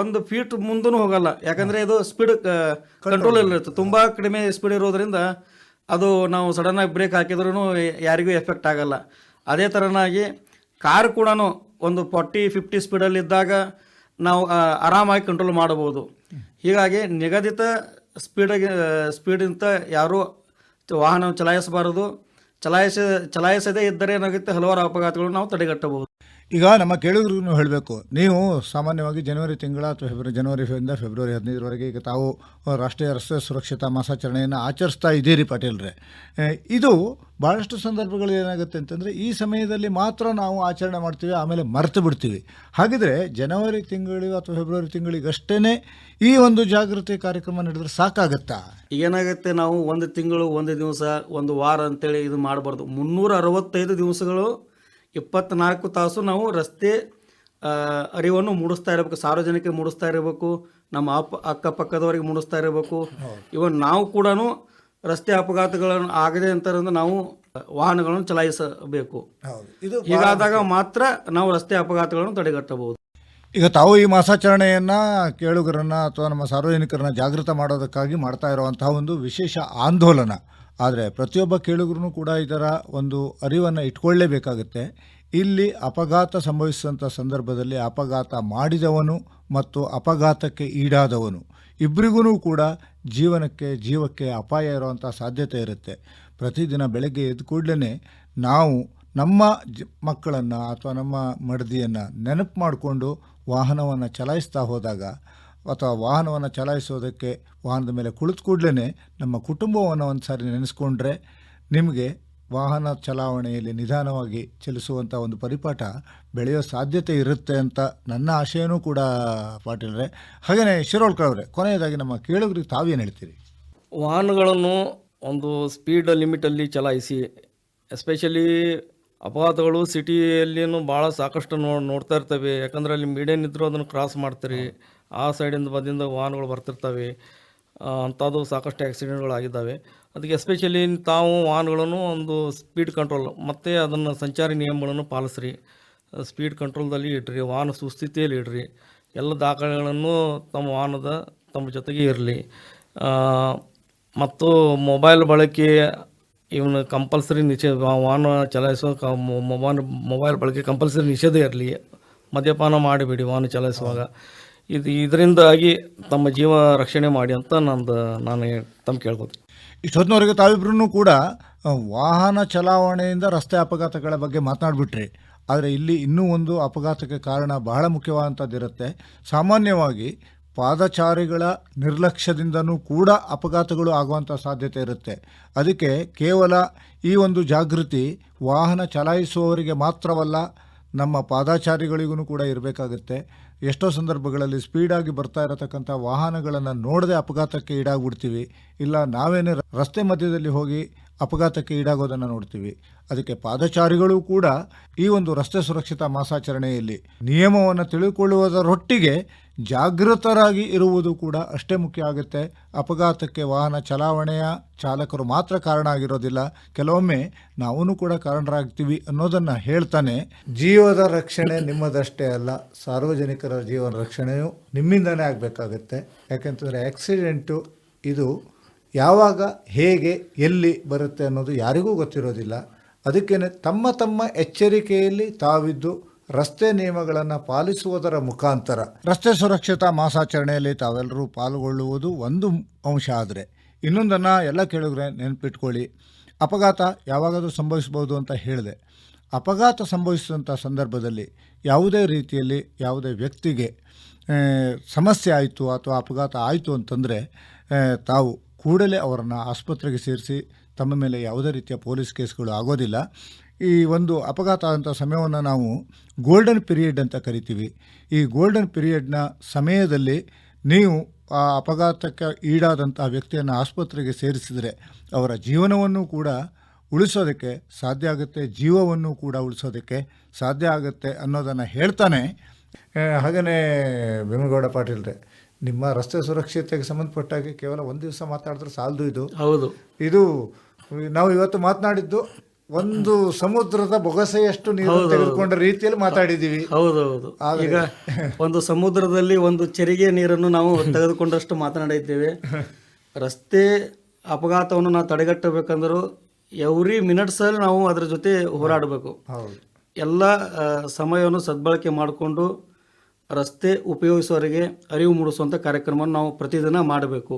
ಒಂದು ಫೀಟ್ ಮುಂದೂ ಹೋಗಲ್ಲ. ಯಾಕಂದರೆ ಇದು ಸ್ಪೀಡ್ ಕಂಟ್ರೋಲ್ ಇರುತ್ತೆ ತುಂಬ ಕಡಿಮೆ ಸ್ಪೀಡ್ ಇರೋದ್ರಿಂದ ಅದು ನಾವು ಸಡನ್ನಾಗಿ ಬ್ರೇಕ್ ಹಾಕಿದ್ರೂ ಯಾರಿಗೂ ಎಫೆಕ್ಟ್ ಆಗಲ್ಲ. ಅದೇ ಥರನಾಗಿ ಕಾರ್ ಕೂಡ ಒಂದು ಫಾರ್ಟಿ ಫಿಫ್ಟಿ ಸ್ಪೀಡಲ್ಲಿದ್ದಾಗ ನಾವು ಆರಾಮಾಗಿ ಕಂಟ್ರೋಲ್ ಮಾಡಬಹುದು. ಹೀಗಾಗಿ ನಿಗದಿತ ಸ್ಪೀಡ್ ಸ್ಪೀಡಿಂತ ಯಾರೂ ವಾಹನ ಚಲಾಯಿಸಬಾರದು. ಚಲಾಯಿಸ ಚಲಾಯಿಸದೇ ಇದ್ದರೆ ಏನಾಗುತ್ತೆ? ಹಲವಾರು ಅಪಘಾತಗಳನ್ನು ನಾವು ತಡೆಗಟ್ಟಬಹುದು. ಈಗ ನಮ್ಮ ಕೇಳುಗರಿಗೂ ಹೇಳಬೇಕು. ನೀವು ಸಾಮಾನ್ಯವಾಗಿ ಜನವರಿ ತಿಂಗಳ ಅಥವಾ ಫೆಬ್ರವರಿ, ಜನವರಿಯಿಂದ ಫೆಬ್ರವರಿ ಹದಿನೈದರವರೆಗೆ ಈಗ ತಾವು ರಾಷ್ಟ್ರೀಯ ರಸ್ತೆ ಸುರಕ್ಷತಾ ಮಾಸಾಚರಣೆಯನ್ನು ಆಚರಿಸ್ತಾ ಇದ್ದೀರಿ ಪಾಟೀಲ್ರೆ. ಇದು ಭಾಳಷ್ಟು ಸಂದರ್ಭಗಳು ಏನಾಗುತ್ತೆ ಅಂತಂದರೆ ಈ ಸಮಯದಲ್ಲಿ ಮಾತ್ರ ನಾವು ಆಚರಣೆ ಮಾಡ್ತೀವಿ, ಆಮೇಲೆ ಮರೆತು ಬಿಡ್ತೀವಿ. ಹಾಗಿದ್ರೆ ಜನವರಿ ತಿಂಗಳು ಅಥವಾ ಫೆಬ್ರವರಿ ತಿಂಗಳಿಗಷ್ಟೇ ಈ ಒಂದು ಜಾಗೃತಿ ಕಾರ್ಯಕ್ರಮ ನಡೆದ್ರೆ ಸಾಕಾಗತ್ತಾ? ಏನಾಗುತ್ತೆ ನಾವು ಒಂದು ತಿಂಗಳು, ಒಂದು ದಿವಸ, ಒಂದು ವಾರ ಅಂತೇಳಿ ಇದು ಮಾಡಬಾರ್ದು. ಮುನ್ನೂರ ಅರವತ್ತೈದು ದಿವಸಗಳು ಇಪ್ಪತ್ನಾಲ್ಕು ತಾಸು ನಾವು ರಸ್ತೆ ಅರಿವನ್ನು ಮೂಡಿಸ್ತಾ ಇರಬೇಕು ಸಾರ್ವಜನಿಕರಿಗೆ ಮೂಡಿಸ್ತಾ ಇರಬೇಕು ನಮ್ಮ ಅಪ್ಪ ಅಕ್ಕಪಕ್ಕದವರಿಗೆ ಮೂಡಿಸ್ತಾ ಇರಬೇಕು. ಇವನ್ ನಾವು ಕೂಡ ರಸ್ತೆ ಅಪಘಾತಗಳನ್ನು ಆಗದೆ ಅಂತಂದ್ರೆ ನಾವು ವಾಹನಗಳನ್ನು ಚಲಾಯಿಸಬೇಕು. ಹೀಗಾದಾಗ ಮಾತ್ರ ನಾವು ರಸ್ತೆ ಅಪಘಾತಗಳನ್ನು ತಡೆಗಟ್ಟಬಹುದು. ಈಗ ತಾವು ಈ ಮಾಸಾಚರಣೆಯನ್ನ ಕೇಳುಗರನ್ನ ಅಥವಾ ನಮ್ಮ ಸಾರ್ವಜನಿಕರನ್ನ ಜಾಗೃತ ಮಾಡೋದಕ್ಕಾಗಿ ಮಾಡ್ತಾ ಇರುವಂತಹ ಒಂದು ವಿಶೇಷ ಆಂದೋಲನ. ಆದರೆ ಪ್ರತಿಯೊಬ್ಬ ಕೇಳುಗರೂ ಕೂಡ ಇದರ ಒಂದು ಅರಿವನ್ನು ಇಟ್ಕೊಳ್ಳೇಬೇಕಾಗುತ್ತೆ. ಇಲ್ಲಿ ಅಪಘಾತ ಸಂಭವಿಸಿದಂಥ ಸಂದರ್ಭದಲ್ಲಿ ಅಪಘಾತ ಮಾಡಿದವನು ಮತ್ತು ಅಪಘಾತಕ್ಕೆ ಈಡಾದವನು. ಇಬ್ಬರಿಗೂ ಕೂಡ ಜೀವನಕ್ಕೆ, ಜೀವಕ್ಕೆ ಅಪಾಯ ಇರುವಂಥ ಸಾಧ್ಯತೆ ಇರುತ್ತೆ. ಪ್ರತಿದಿನ ಬೆಳಗ್ಗೆ ಎದ್ದು ಕೂಡಲೇ ನಾವು ನಮ್ಮ ಜ ಮಕ್ಕಳನ್ನು ಅಥವಾ ನಮ್ಮ ಮಡದಿಯನ್ನು ನೆನಪು ಮಾಡಿಕೊಂಡು ವಾಹನವನ್ನು ಚಲಾಯಿಸ್ತಾ ಹೋದಾಗ ಅಥವಾ ವಾಹನವನ್ನು ಚಲಾಯಿಸೋದಕ್ಕೆ ವಾಹನದ ಮೇಲೆ ಕುಳಿತು ಕೂಡಲೇ ನಮ್ಮ ಕುಟುಂಬವನ್ನು ಒಂದು ಸಾರಿ ನೆನೆಸ್ಕೊಂಡ್ರೆ ನಿಮಗೆ ವಾಹನ ಚಲಾವಣೆಯಲ್ಲಿ ನಿಧಾನವಾಗಿ ಚಲಿಸುವಂಥ ಒಂದು ಪರಿಪಾಠ ಬೆಳೆಯೋ ಸಾಧ್ಯತೆ ಇರುತ್ತೆ ಅಂತ ನನ್ನ ಆಶಯನೂ ಕೂಡ ಪಾಟೀಲ್ರೆ. ಹಾಗೆಯೇ ಶಿರೋಳ್ಕರ್ ಅವರೇ, ಕೊನೆಯದಾಗಿ ನಮ್ಮ ಕೇಳುಗರಿಗೆ ತಾವೇನು ಹೇಳ್ತೀರಿ? ವಾಹನಗಳನ್ನು ಒಂದು ಸ್ಪೀಡ್ ಲಿಮಿಟಲ್ಲಿ ಚಲಾಯಿಸಿ ಎಸ್ಪೆಷಲಿ ಅಪಘಾತಗಳು ಸಿಟಿಯಲ್ಲಿನೂ ಭಾಳ ಸಾಕಷ್ಟು ನೋಡ್ತಾ ಇರ್ತವೆ. ಯಾಕಂದರೆ ಅಲ್ಲಿ ಮೀಡಿಯನ್ ಇದ್ದರೂ ಅದನ್ನು ಕ್ರಾಸ್ ಮಾಡ್ತೀರಿ. ಆ ಸೈಡಿಂದ ಬಂದಿಂದ ವಾಹನಗಳು ಬರ್ತಿರ್ತವೆ. ಅಂಥದ್ದು ಸಾಕಷ್ಟು ಆಕ್ಸಿಡೆಂಟ್ಗಳು ಆಗಿದ್ದಾವೆ ಅದಕ್ಕೆ ಎಸ್ಪೆಷಲಿ ತಾವು ವಾಹನಗಳನ್ನು ಒಂದು ಸ್ಪೀಡ್ ಕಂಟ್ರೋಲ್, ಮತ್ತು ಅದನ್ನು ಸಂಚಾರಿ ನಿಯಮಗಳನ್ನು ಪಾಲಿಸ್ರಿ. ಸ್ಪೀಡ್ ಕಂಟ್ರೋಲ್ದಲ್ಲಿ ಇಡ್ರಿ, ವಾಹನ ಸುಸ್ಥಿತಿಯಲ್ಲಿ ಇಡ್ರಿ. ಎಲ್ಲ ದಾಖಲೆಗಳನ್ನು ತಮ್ಮ ವಾಹನದ, ತಮ್ಮ ಜೊತೆಗೆ ಇರಲಿ. ಮತ್ತು ಮೊಬೈಲ್ ಬಳಕೆ ಇವನು ಕಂಪಲ್ಸರಿ ನಿಷೇಧ ವಾಹನ ಚಲಾಯಿಸುವ ಮೊಬೈಲ್ ಮೊಬೈಲ್ ಬಳಕೆ ಕಂಪಲ್ಸರಿ ನಿಷೇಧ ಇರಲಿ. ಮದ್ಯಪಾನ ಮಾಡಿಬಿಡಿ ವಾಹನ ಚಲಾಯಿಸುವಾಗ. ಇದು ಇದರಿಂದಾಗಿ ತಮ್ಮ ಜೀವ ರಕ್ಷಣೆ ಮಾಡಿ ಅಂತ ನಂದು ನಾನು ತಮ್ಮ ಕೇಳ್ಕೊತೀನಿ ಇಷ್ಟೊತ್ತಿನವರೆಗೆ ತಾವಿಬ್ರು ಕೂಡ ವಾಹನ ಚಲಾವಣೆಯಿಂದ ರಸ್ತೆ ಅಪಘಾತಗಳ ಬಗ್ಗೆ ಮಾತನಾಡಿಬಿಟ್ರಿ. ಆದರೆ ಇಲ್ಲಿ ಇನ್ನೂ ಒಂದು ಅಪಘಾತಕ್ಕೆ ಕಾರಣ ಬಹಳ ಮುಖ್ಯವಾದಂಥದ್ದಿರುತ್ತೆ ಸಾಮಾನ್ಯವಾಗಿ ಪಾದಚಾರಿಗಳ ನಿರ್ಲಕ್ಷ್ಯದಿಂದನೂ ಕೂಡ ಅಪಘಾತಗಳು ಆಗುವಂಥ ಸಾಧ್ಯತೆ ಇರುತ್ತೆ. ಅದಕ್ಕೆ ಕೇವಲ ಈ ಒಂದು ಜಾಗೃತಿ ವಾಹನ ಚಲಾಯಿಸುವವರಿಗೆ ಮಾತ್ರವಲ್ಲ, ನಮ್ಮ ಪಾದಾಚಾರಿಗಳಿಗೂ ಕೂಡ ಇರಬೇಕಾಗುತ್ತೆ. ಎಷ್ಟೋ ಸಂದರ್ಭಗಳಲ್ಲಿ ಸ್ಪೀಡಾಗಿ ಬರ್ತಾ ಇರತಕ್ಕಂಥ ವಾಹನಗಳನ್ನು ನೋಡದೆ ಅಪಘಾತಕ್ಕೆ ಈಡಾಗ್ಬಿಡ್ತೀವಿ. ಇಲ್ಲ, ನಾವೇನೇ ರಸ್ತೆ ಮಧ್ಯದಲ್ಲಿ ಹೋಗಿ ಅಪಘಾತಕ್ಕೆ ಈಡಾಗೋದನ್ನು ನೋಡ್ತೀವಿ. ಅದಕ್ಕೆ ಪಾದಚಾರಿಗಳು ಕೂಡ ಈ ಒಂದು ರಸ್ತೆ ಸುರಕ್ಷತಾ ಮಾಸಾಚರಣೆಯಲ್ಲಿ ನಿಯಮವನ್ನು ತಿಳ್ಕೊಳ್ಳುವುದರೊಟ್ಟಿಗೆ ಜಾಗೃತರಾಗಿ ಇರುವುದು ಕೂಡ ಅಷ್ಟೇ ಮುಖ್ಯ ಆಗುತ್ತೆ. ಅಪಘಾತಕ್ಕೆ ವಾಹನ ಚಲಾವಣೆಯ ಚಾಲಕರು ಮಾತ್ರ ಕಾರಣ ಆಗಿರೋದಿಲ್ಲ. ಕೆಲವೊಮ್ಮೆ ನಾವೂ ಕೂಡ ಕಾರಣರಾಗ್ತೀವಿ ಅನ್ನೋದನ್ನು ಹೇಳ್ತಾನೆ. ಜೀವದ ರಕ್ಷಣೆ ನಿಮ್ಮದಷ್ಟೇ ಅಲ್ಲ, ಸಾರ್ವಜನಿಕರ ಜೀವನ ರಕ್ಷಣೆಯು ನಿಮ್ಮಿಂದನೇ ಆಗಬೇಕಾಗತ್ತೆ. ಯಾಕೆಂತಂದರೆ ಆಕ್ಸಿಡೆಂಟು ಇದು ಯಾವಾಗ, ಹೇಗೆ, ಎಲ್ಲಿ ಬರುತ್ತೆ ಅನ್ನೋದು ಯಾರಿಗೂ ಗೊತ್ತಿರೋದಿಲ್ಲ. ಅದಕ್ಕೇ ತಮ್ಮ ತಮ್ಮ ಎಚ್ಚರಿಕೆಯಲ್ಲಿ ತಾವಿದ್ದು ರಸ್ತೆ ನಿಯಮಗಳನ್ನು ಪಾಲಿಸುವುದರ ಮುಖಾಂತರ. ರಸ್ತೆ ಸುರಕ್ಷತಾ ಮಾಸಾಚರಣೆಯಲ್ಲಿ ತಾವೆಲ್ಲರೂ ಪಾಲ್ಗೊಳ್ಳುವುದು ಒಂದು ಅಂಶ ಆದರೆ. ಇನ್ನೊಂದನ್ನು ಎಲ್ಲ ಕೇಳಿದ್ರೆ ನೆನಪಿಟ್ಕೊಳ್ಳಿ. ಅಪಘಾತ ಯಾವಾಗಾದರೂ ಸಂಭವಿಸ್ಬೋದು ಅಂತ ಹೇಳಿದೆ. ಅಪಘಾತ ಸಂಭವಿಸಿದಂಥ ಸಂದರ್ಭದಲ್ಲಿ ಯಾವುದೇ ರೀತಿಯಲ್ಲಿ ಯಾವುದೇ ವ್ಯಕ್ತಿಗೆ ಸಮಸ್ಯೆ ಆಯಿತು ಅಥವಾ ಅಪಘಾತ ಆಯಿತು ಅಂತಂದರೆ ತಾವು ಕೂಡಲೇ ಅವರನ್ನು ಆಸ್ಪತ್ರೆಗೆ ಸೇರಿಸಿ, ತಮ್ಮ ಮೇಲೆ ಯಾವುದೇ ರೀತಿಯ ಪೊಲೀಸ್ ಕೇಸ್ಗಳು ಆಗೋದಿಲ್ಲ. ಈ ಒಂದು ಅಪಘಾತ ಆದಂಥ ಸಮಯವನ್ನು ನಾವು ಗೋಲ್ಡನ್ ಪೀರಿಯಡ್ ಅಂತ ಕರಿತೀವಿ. ಈ ಗೋಲ್ಡನ್ ಪೀರಿಯಡ್ನ ಸಮಯದಲ್ಲಿ ನೀವು ಆ ಅಪಘಾತಕ್ಕೆ ಈಡಾದಂಥ ವ್ಯಕ್ತಿಯನ್ನು ಆಸ್ಪತ್ರೆಗೆ ಸೇರಿಸಿದರೆ ಅವರ ಜೀವನವನ್ನು ಕೂಡ ಉಳಿಸೋದಕ್ಕೆ ಸಾಧ್ಯ ಆಗುತ್ತೆ ಜೀವವನ್ನು ಕೂಡ ಉಳಿಸೋದಕ್ಕೆ ಸಾಧ್ಯ ಆಗುತ್ತೆ ಅನ್ನೋದನ್ನು ಹೇಳ್ತಾನೆ. ಹಾಗೆಯೇ ಭೀಮಗೌಡ ಪಾಟೀಲ್ರೆ ನಿಮ್ಮ ರಸ್ತೆ ಸುರಕ್ಷತೆಗೆ ಸಂಬಂಧಪಟ್ಟಾಗೆ ಕೇವಲ ಒಂದು ದಿವಸ ಮಾತಾಡಿದ್ರೆ ಸಾಲದು ಇದು. ಹೌದು. ಇದು ನಾವು ಇವತ್ತು ಮಾತನಾಡಿದ್ದು ಒಂದು ಸಮುದ್ರದ ಬೊಗಸೆಯಷ್ಟು ನೀರು ತೆಗೆದುಕೊಂಡ ರೀತಿಯಲ್ಲಿ ಮಾತಾಡಿದ್ದೀವಿ. ಹೌದೌದು. ಈಗ ಒಂದು ಸಮುದ್ರದಲ್ಲಿ ಒಂದು ಚೆರಿಗೆ ನೀರನ್ನು ನಾವು ತೆಗೆದುಕೊಂಡಷ್ಟು ಮಾತನಾಡಿದ್ದೇವೆ. ರಸ್ತೆ ಅಪಘಾತವನ್ನು ನಾವು ತಡೆಗಟ್ಟಬೇಕಂದ್ರೂ ಎವ್ರಿ ಮಿನಿಟ್ಸಲ್ಲಿ ನಾವು ಅದರ ಜೊತೆ ಹೋರಾಡಬೇಕು. ಎಲ್ಲ ಸಮಯವನ್ನು ಸದ್ಬಳಕೆ ಮಾಡಿಕೊಂಡು ರಸ್ತೆ ಉಪಯೋಗಿಸುವವರಿಗೆ ಅರಿವು ಮೂಡಿಸುವಂಥ ಕಾರ್ಯಕ್ರಮವನ್ನು ನಾವು ಪ್ರತಿದಿನ ಮಾಡಬೇಕು.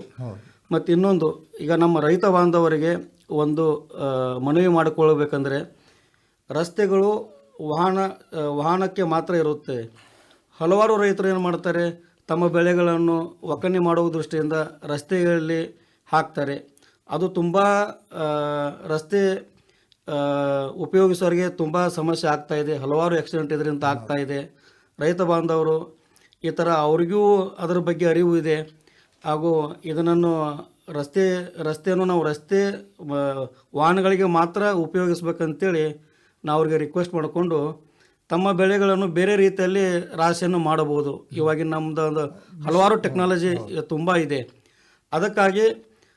ಮತ್ತು ಇನ್ನೊಂದು ಈಗ ನಮ್ಮ ರೈತ ಬಾಂಧವರಿಗೆ ಒಂದು ಮನವಿ ಮಾಡಿಕೊಳ್ಳಬೇಕಂದ್ರೆ ರಸ್ತೆಗಳು ವಾಹನ ವಾಹನಕ್ಕೆ ಮಾತ್ರ ಇರುತ್ತೆ. ಹಲವಾರು ರೈತರು ಏನು ಮಾಡ್ತಾರೆ, ತಮ್ಮ ಬೆಳೆಗಳನ್ನು ಒಕ್ಕಣೆ ಮಾಡುವ ದೃಷ್ಟಿಯಿಂದ ರಸ್ತೆಗಳಲ್ಲಿ ಹಾಕ್ತಾರೆ. ಅದು ತುಂಬ ರಸ್ತೆ ಉಪಯೋಗಿಸೋರಿಗೆ ತುಂಬ ಸಮಸ್ಯೆ ಆಗ್ತಾಯಿದೆ ಹಲವಾರು ಆಕ್ಸಿಡೆಂಟ್ ಇದರಿಂದ ಆಗ್ತಾ ಇದೆ. ರೈತ ಬಾಂಧವರು ಈ ಥರ ಅವ್ರಿಗೂ ಅದರ ಬಗ್ಗೆ ಅರಿವು ಇದೆ. ಹಾಗೂ ಇದನ್ನು ರಸ್ತೆ, ರಸ್ತೆಯನ್ನು ನಾವು ರಸ್ತೆ ವಾಹನಗಳಿಗೆ ಮಾತ್ರ ಉಪಯೋಗಿಸ್ಬೇಕಂತೇಳಿ ನಾವು ಅವ್ರಿಗೆ ರಿಕ್ವೆಸ್ಟ್ ಮಾಡಿಕೊಂಡು ತಮ್ಮ ಬೆಳೆಗಳನ್ನು ಬೇರೆ ರೀತಿಯಲ್ಲಿ ರಾಶಿಯನ್ನು ಮಾಡಬಹುದು. ಇವಾಗಿನ ನಮ್ಮದು ಒಂದು ಹಲವಾರು ಟೆಕ್ನಾಲಜಿ ತುಂಬ ಇದೆ. ಅದಕ್ಕಾಗಿ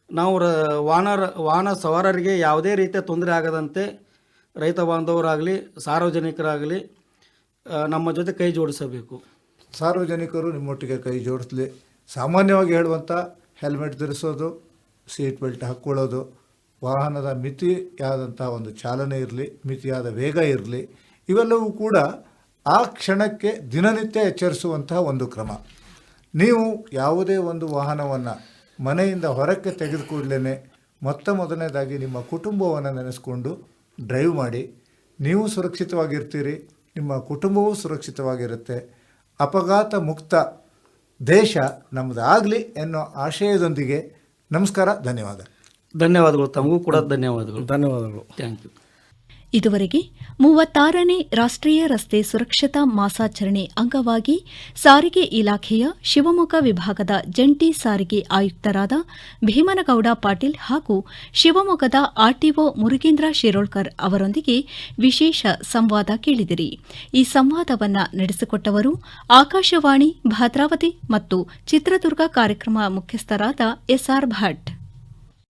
ನಾವು ರ, ವಾಹನ ವಾಹನ ಸವಾರರಿಗೆ ಯಾವುದೇ ರೀತಿಯ ತೊಂದರೆ ಆಗದಂತೆ ರೈತ ಬಾಂಧವರಾಗಲಿ, ಸಾರ್ವಜನಿಕರಾಗಲಿ ನಮ್ಮ ಜೊತೆ ಕೈ ಜೋಡಿಸಬೇಕು. ಸಾರ್ವಜನಿಕರು ನಿಮ್ಮೊಟ್ಟಿಗೆ ಕೈ ಜೋಡಿಸಲಿ. ಸಾಮಾನ್ಯವಾಗಿ ಹೇಳುವಂಥ ಹೆಲ್ಮೆಟ್ ಧರಿಸೋದು ಸೀಟ್ ಬೆಲ್ಟ್ ಹಾಕ್ಕೊಳ್ಳೋದು ವಾಹನದ ಮಿತಿಯಾದಂಥ ಒಂದು ಚಾಲನೆ ಇರಲಿ, ಮಿತಿಯಾದ ವೇಗ ಇರಲಿ, ಇವೆಲ್ಲವೂ ಕೂಡ ಆ ಕ್ಷಣಕ್ಕೆ ದಿನನಿತ್ಯ ಎಚ್ಚರಿಸುವಂತಹ ಒಂದು ಕ್ರಮ. ನೀವು ಯಾವುದೇ ಒಂದು ವಾಹನವನ್ನು ಮನೆಯಿಂದ ಹೊರಕ್ಕೆ ತೆಗೆದುಕೊಡ್ಲೇ ಮೊತ್ತ ಮೊದಲನೇದಾಗಿ ನಿಮ್ಮ ಕುಟುಂಬವನ್ನು ನೆನೆಸ್ಕೊಂಡು ಡ್ರೈವ್ ಮಾಡಿ. ನೀವು ಸುರಕ್ಷಿತವಾಗಿರ್ತೀರಿ, ನಿಮ್ಮ ಕುಟುಂಬವೂ ಸುರಕ್ಷಿತವಾಗಿರುತ್ತೆ. ಅಪಘಾತ ಮುಕ್ತ ದೇಶ ನಮ್ಮದಾಗಲಿ ಎನ್ನುವ ಆಶಯದೊಂದಿಗೆ ನಮಸ್ಕಾರ ಧನ್ಯವಾದ. ಧನ್ಯವಾದಗಳು. ತಮಗೂ ಕೂಡ ಧನ್ಯವಾದಗಳು. ಧನ್ಯವಾದಗಳು. ಥ್ಯಾಂಕ್ ಯು ಇದುವರೆಗೆ ಮೂವತ್ತಾರನೇ ರಾಷ್ಟ್ರೀಯ ರಸ್ತೆ ಸುರಕ್ಷತಾ ಮಾಸಾಚರಣೆ ಅಂಗವಾಗಿ ಸಾರಿಗೆ ಇಲಾಖೆಯ ಶಿವಮೊಗ್ಗ ವಿಭಾಗದ ಜಂಟಿ ಸಾರಿಗೆ ಆಯುಕ್ತರಾದ ಭೀಮನಗೌಡ ಪಾಟೀಲ್ ಹಾಗೂ ಶಿವಮೊಗ್ಗದ ಆರ್ಟಿಒ ಮುರುಗೇಂದ್ರ ಶಿರೋಳ್ಕರ್ ಅವರೊಂದಿಗೆ ವಿಶೇಷ ಸಂವಾದ ಕೇಳಿದಿರಿ. ಈ ಸಂವಾದವನ್ನು ನಡೆಸಿಕೊಟ್ಟವರು ಆಕಾಶವಾಣಿ, ಭದ್ರಾವತಿ ಮತ್ತು ಚಿತ್ರದುರ್ಗ ಕಾರ್ಯಕ್ರಮ ಮುಖ್ಯಸ್ಥರಾದ ಎಸ್ಆರ್ ಭಟ್.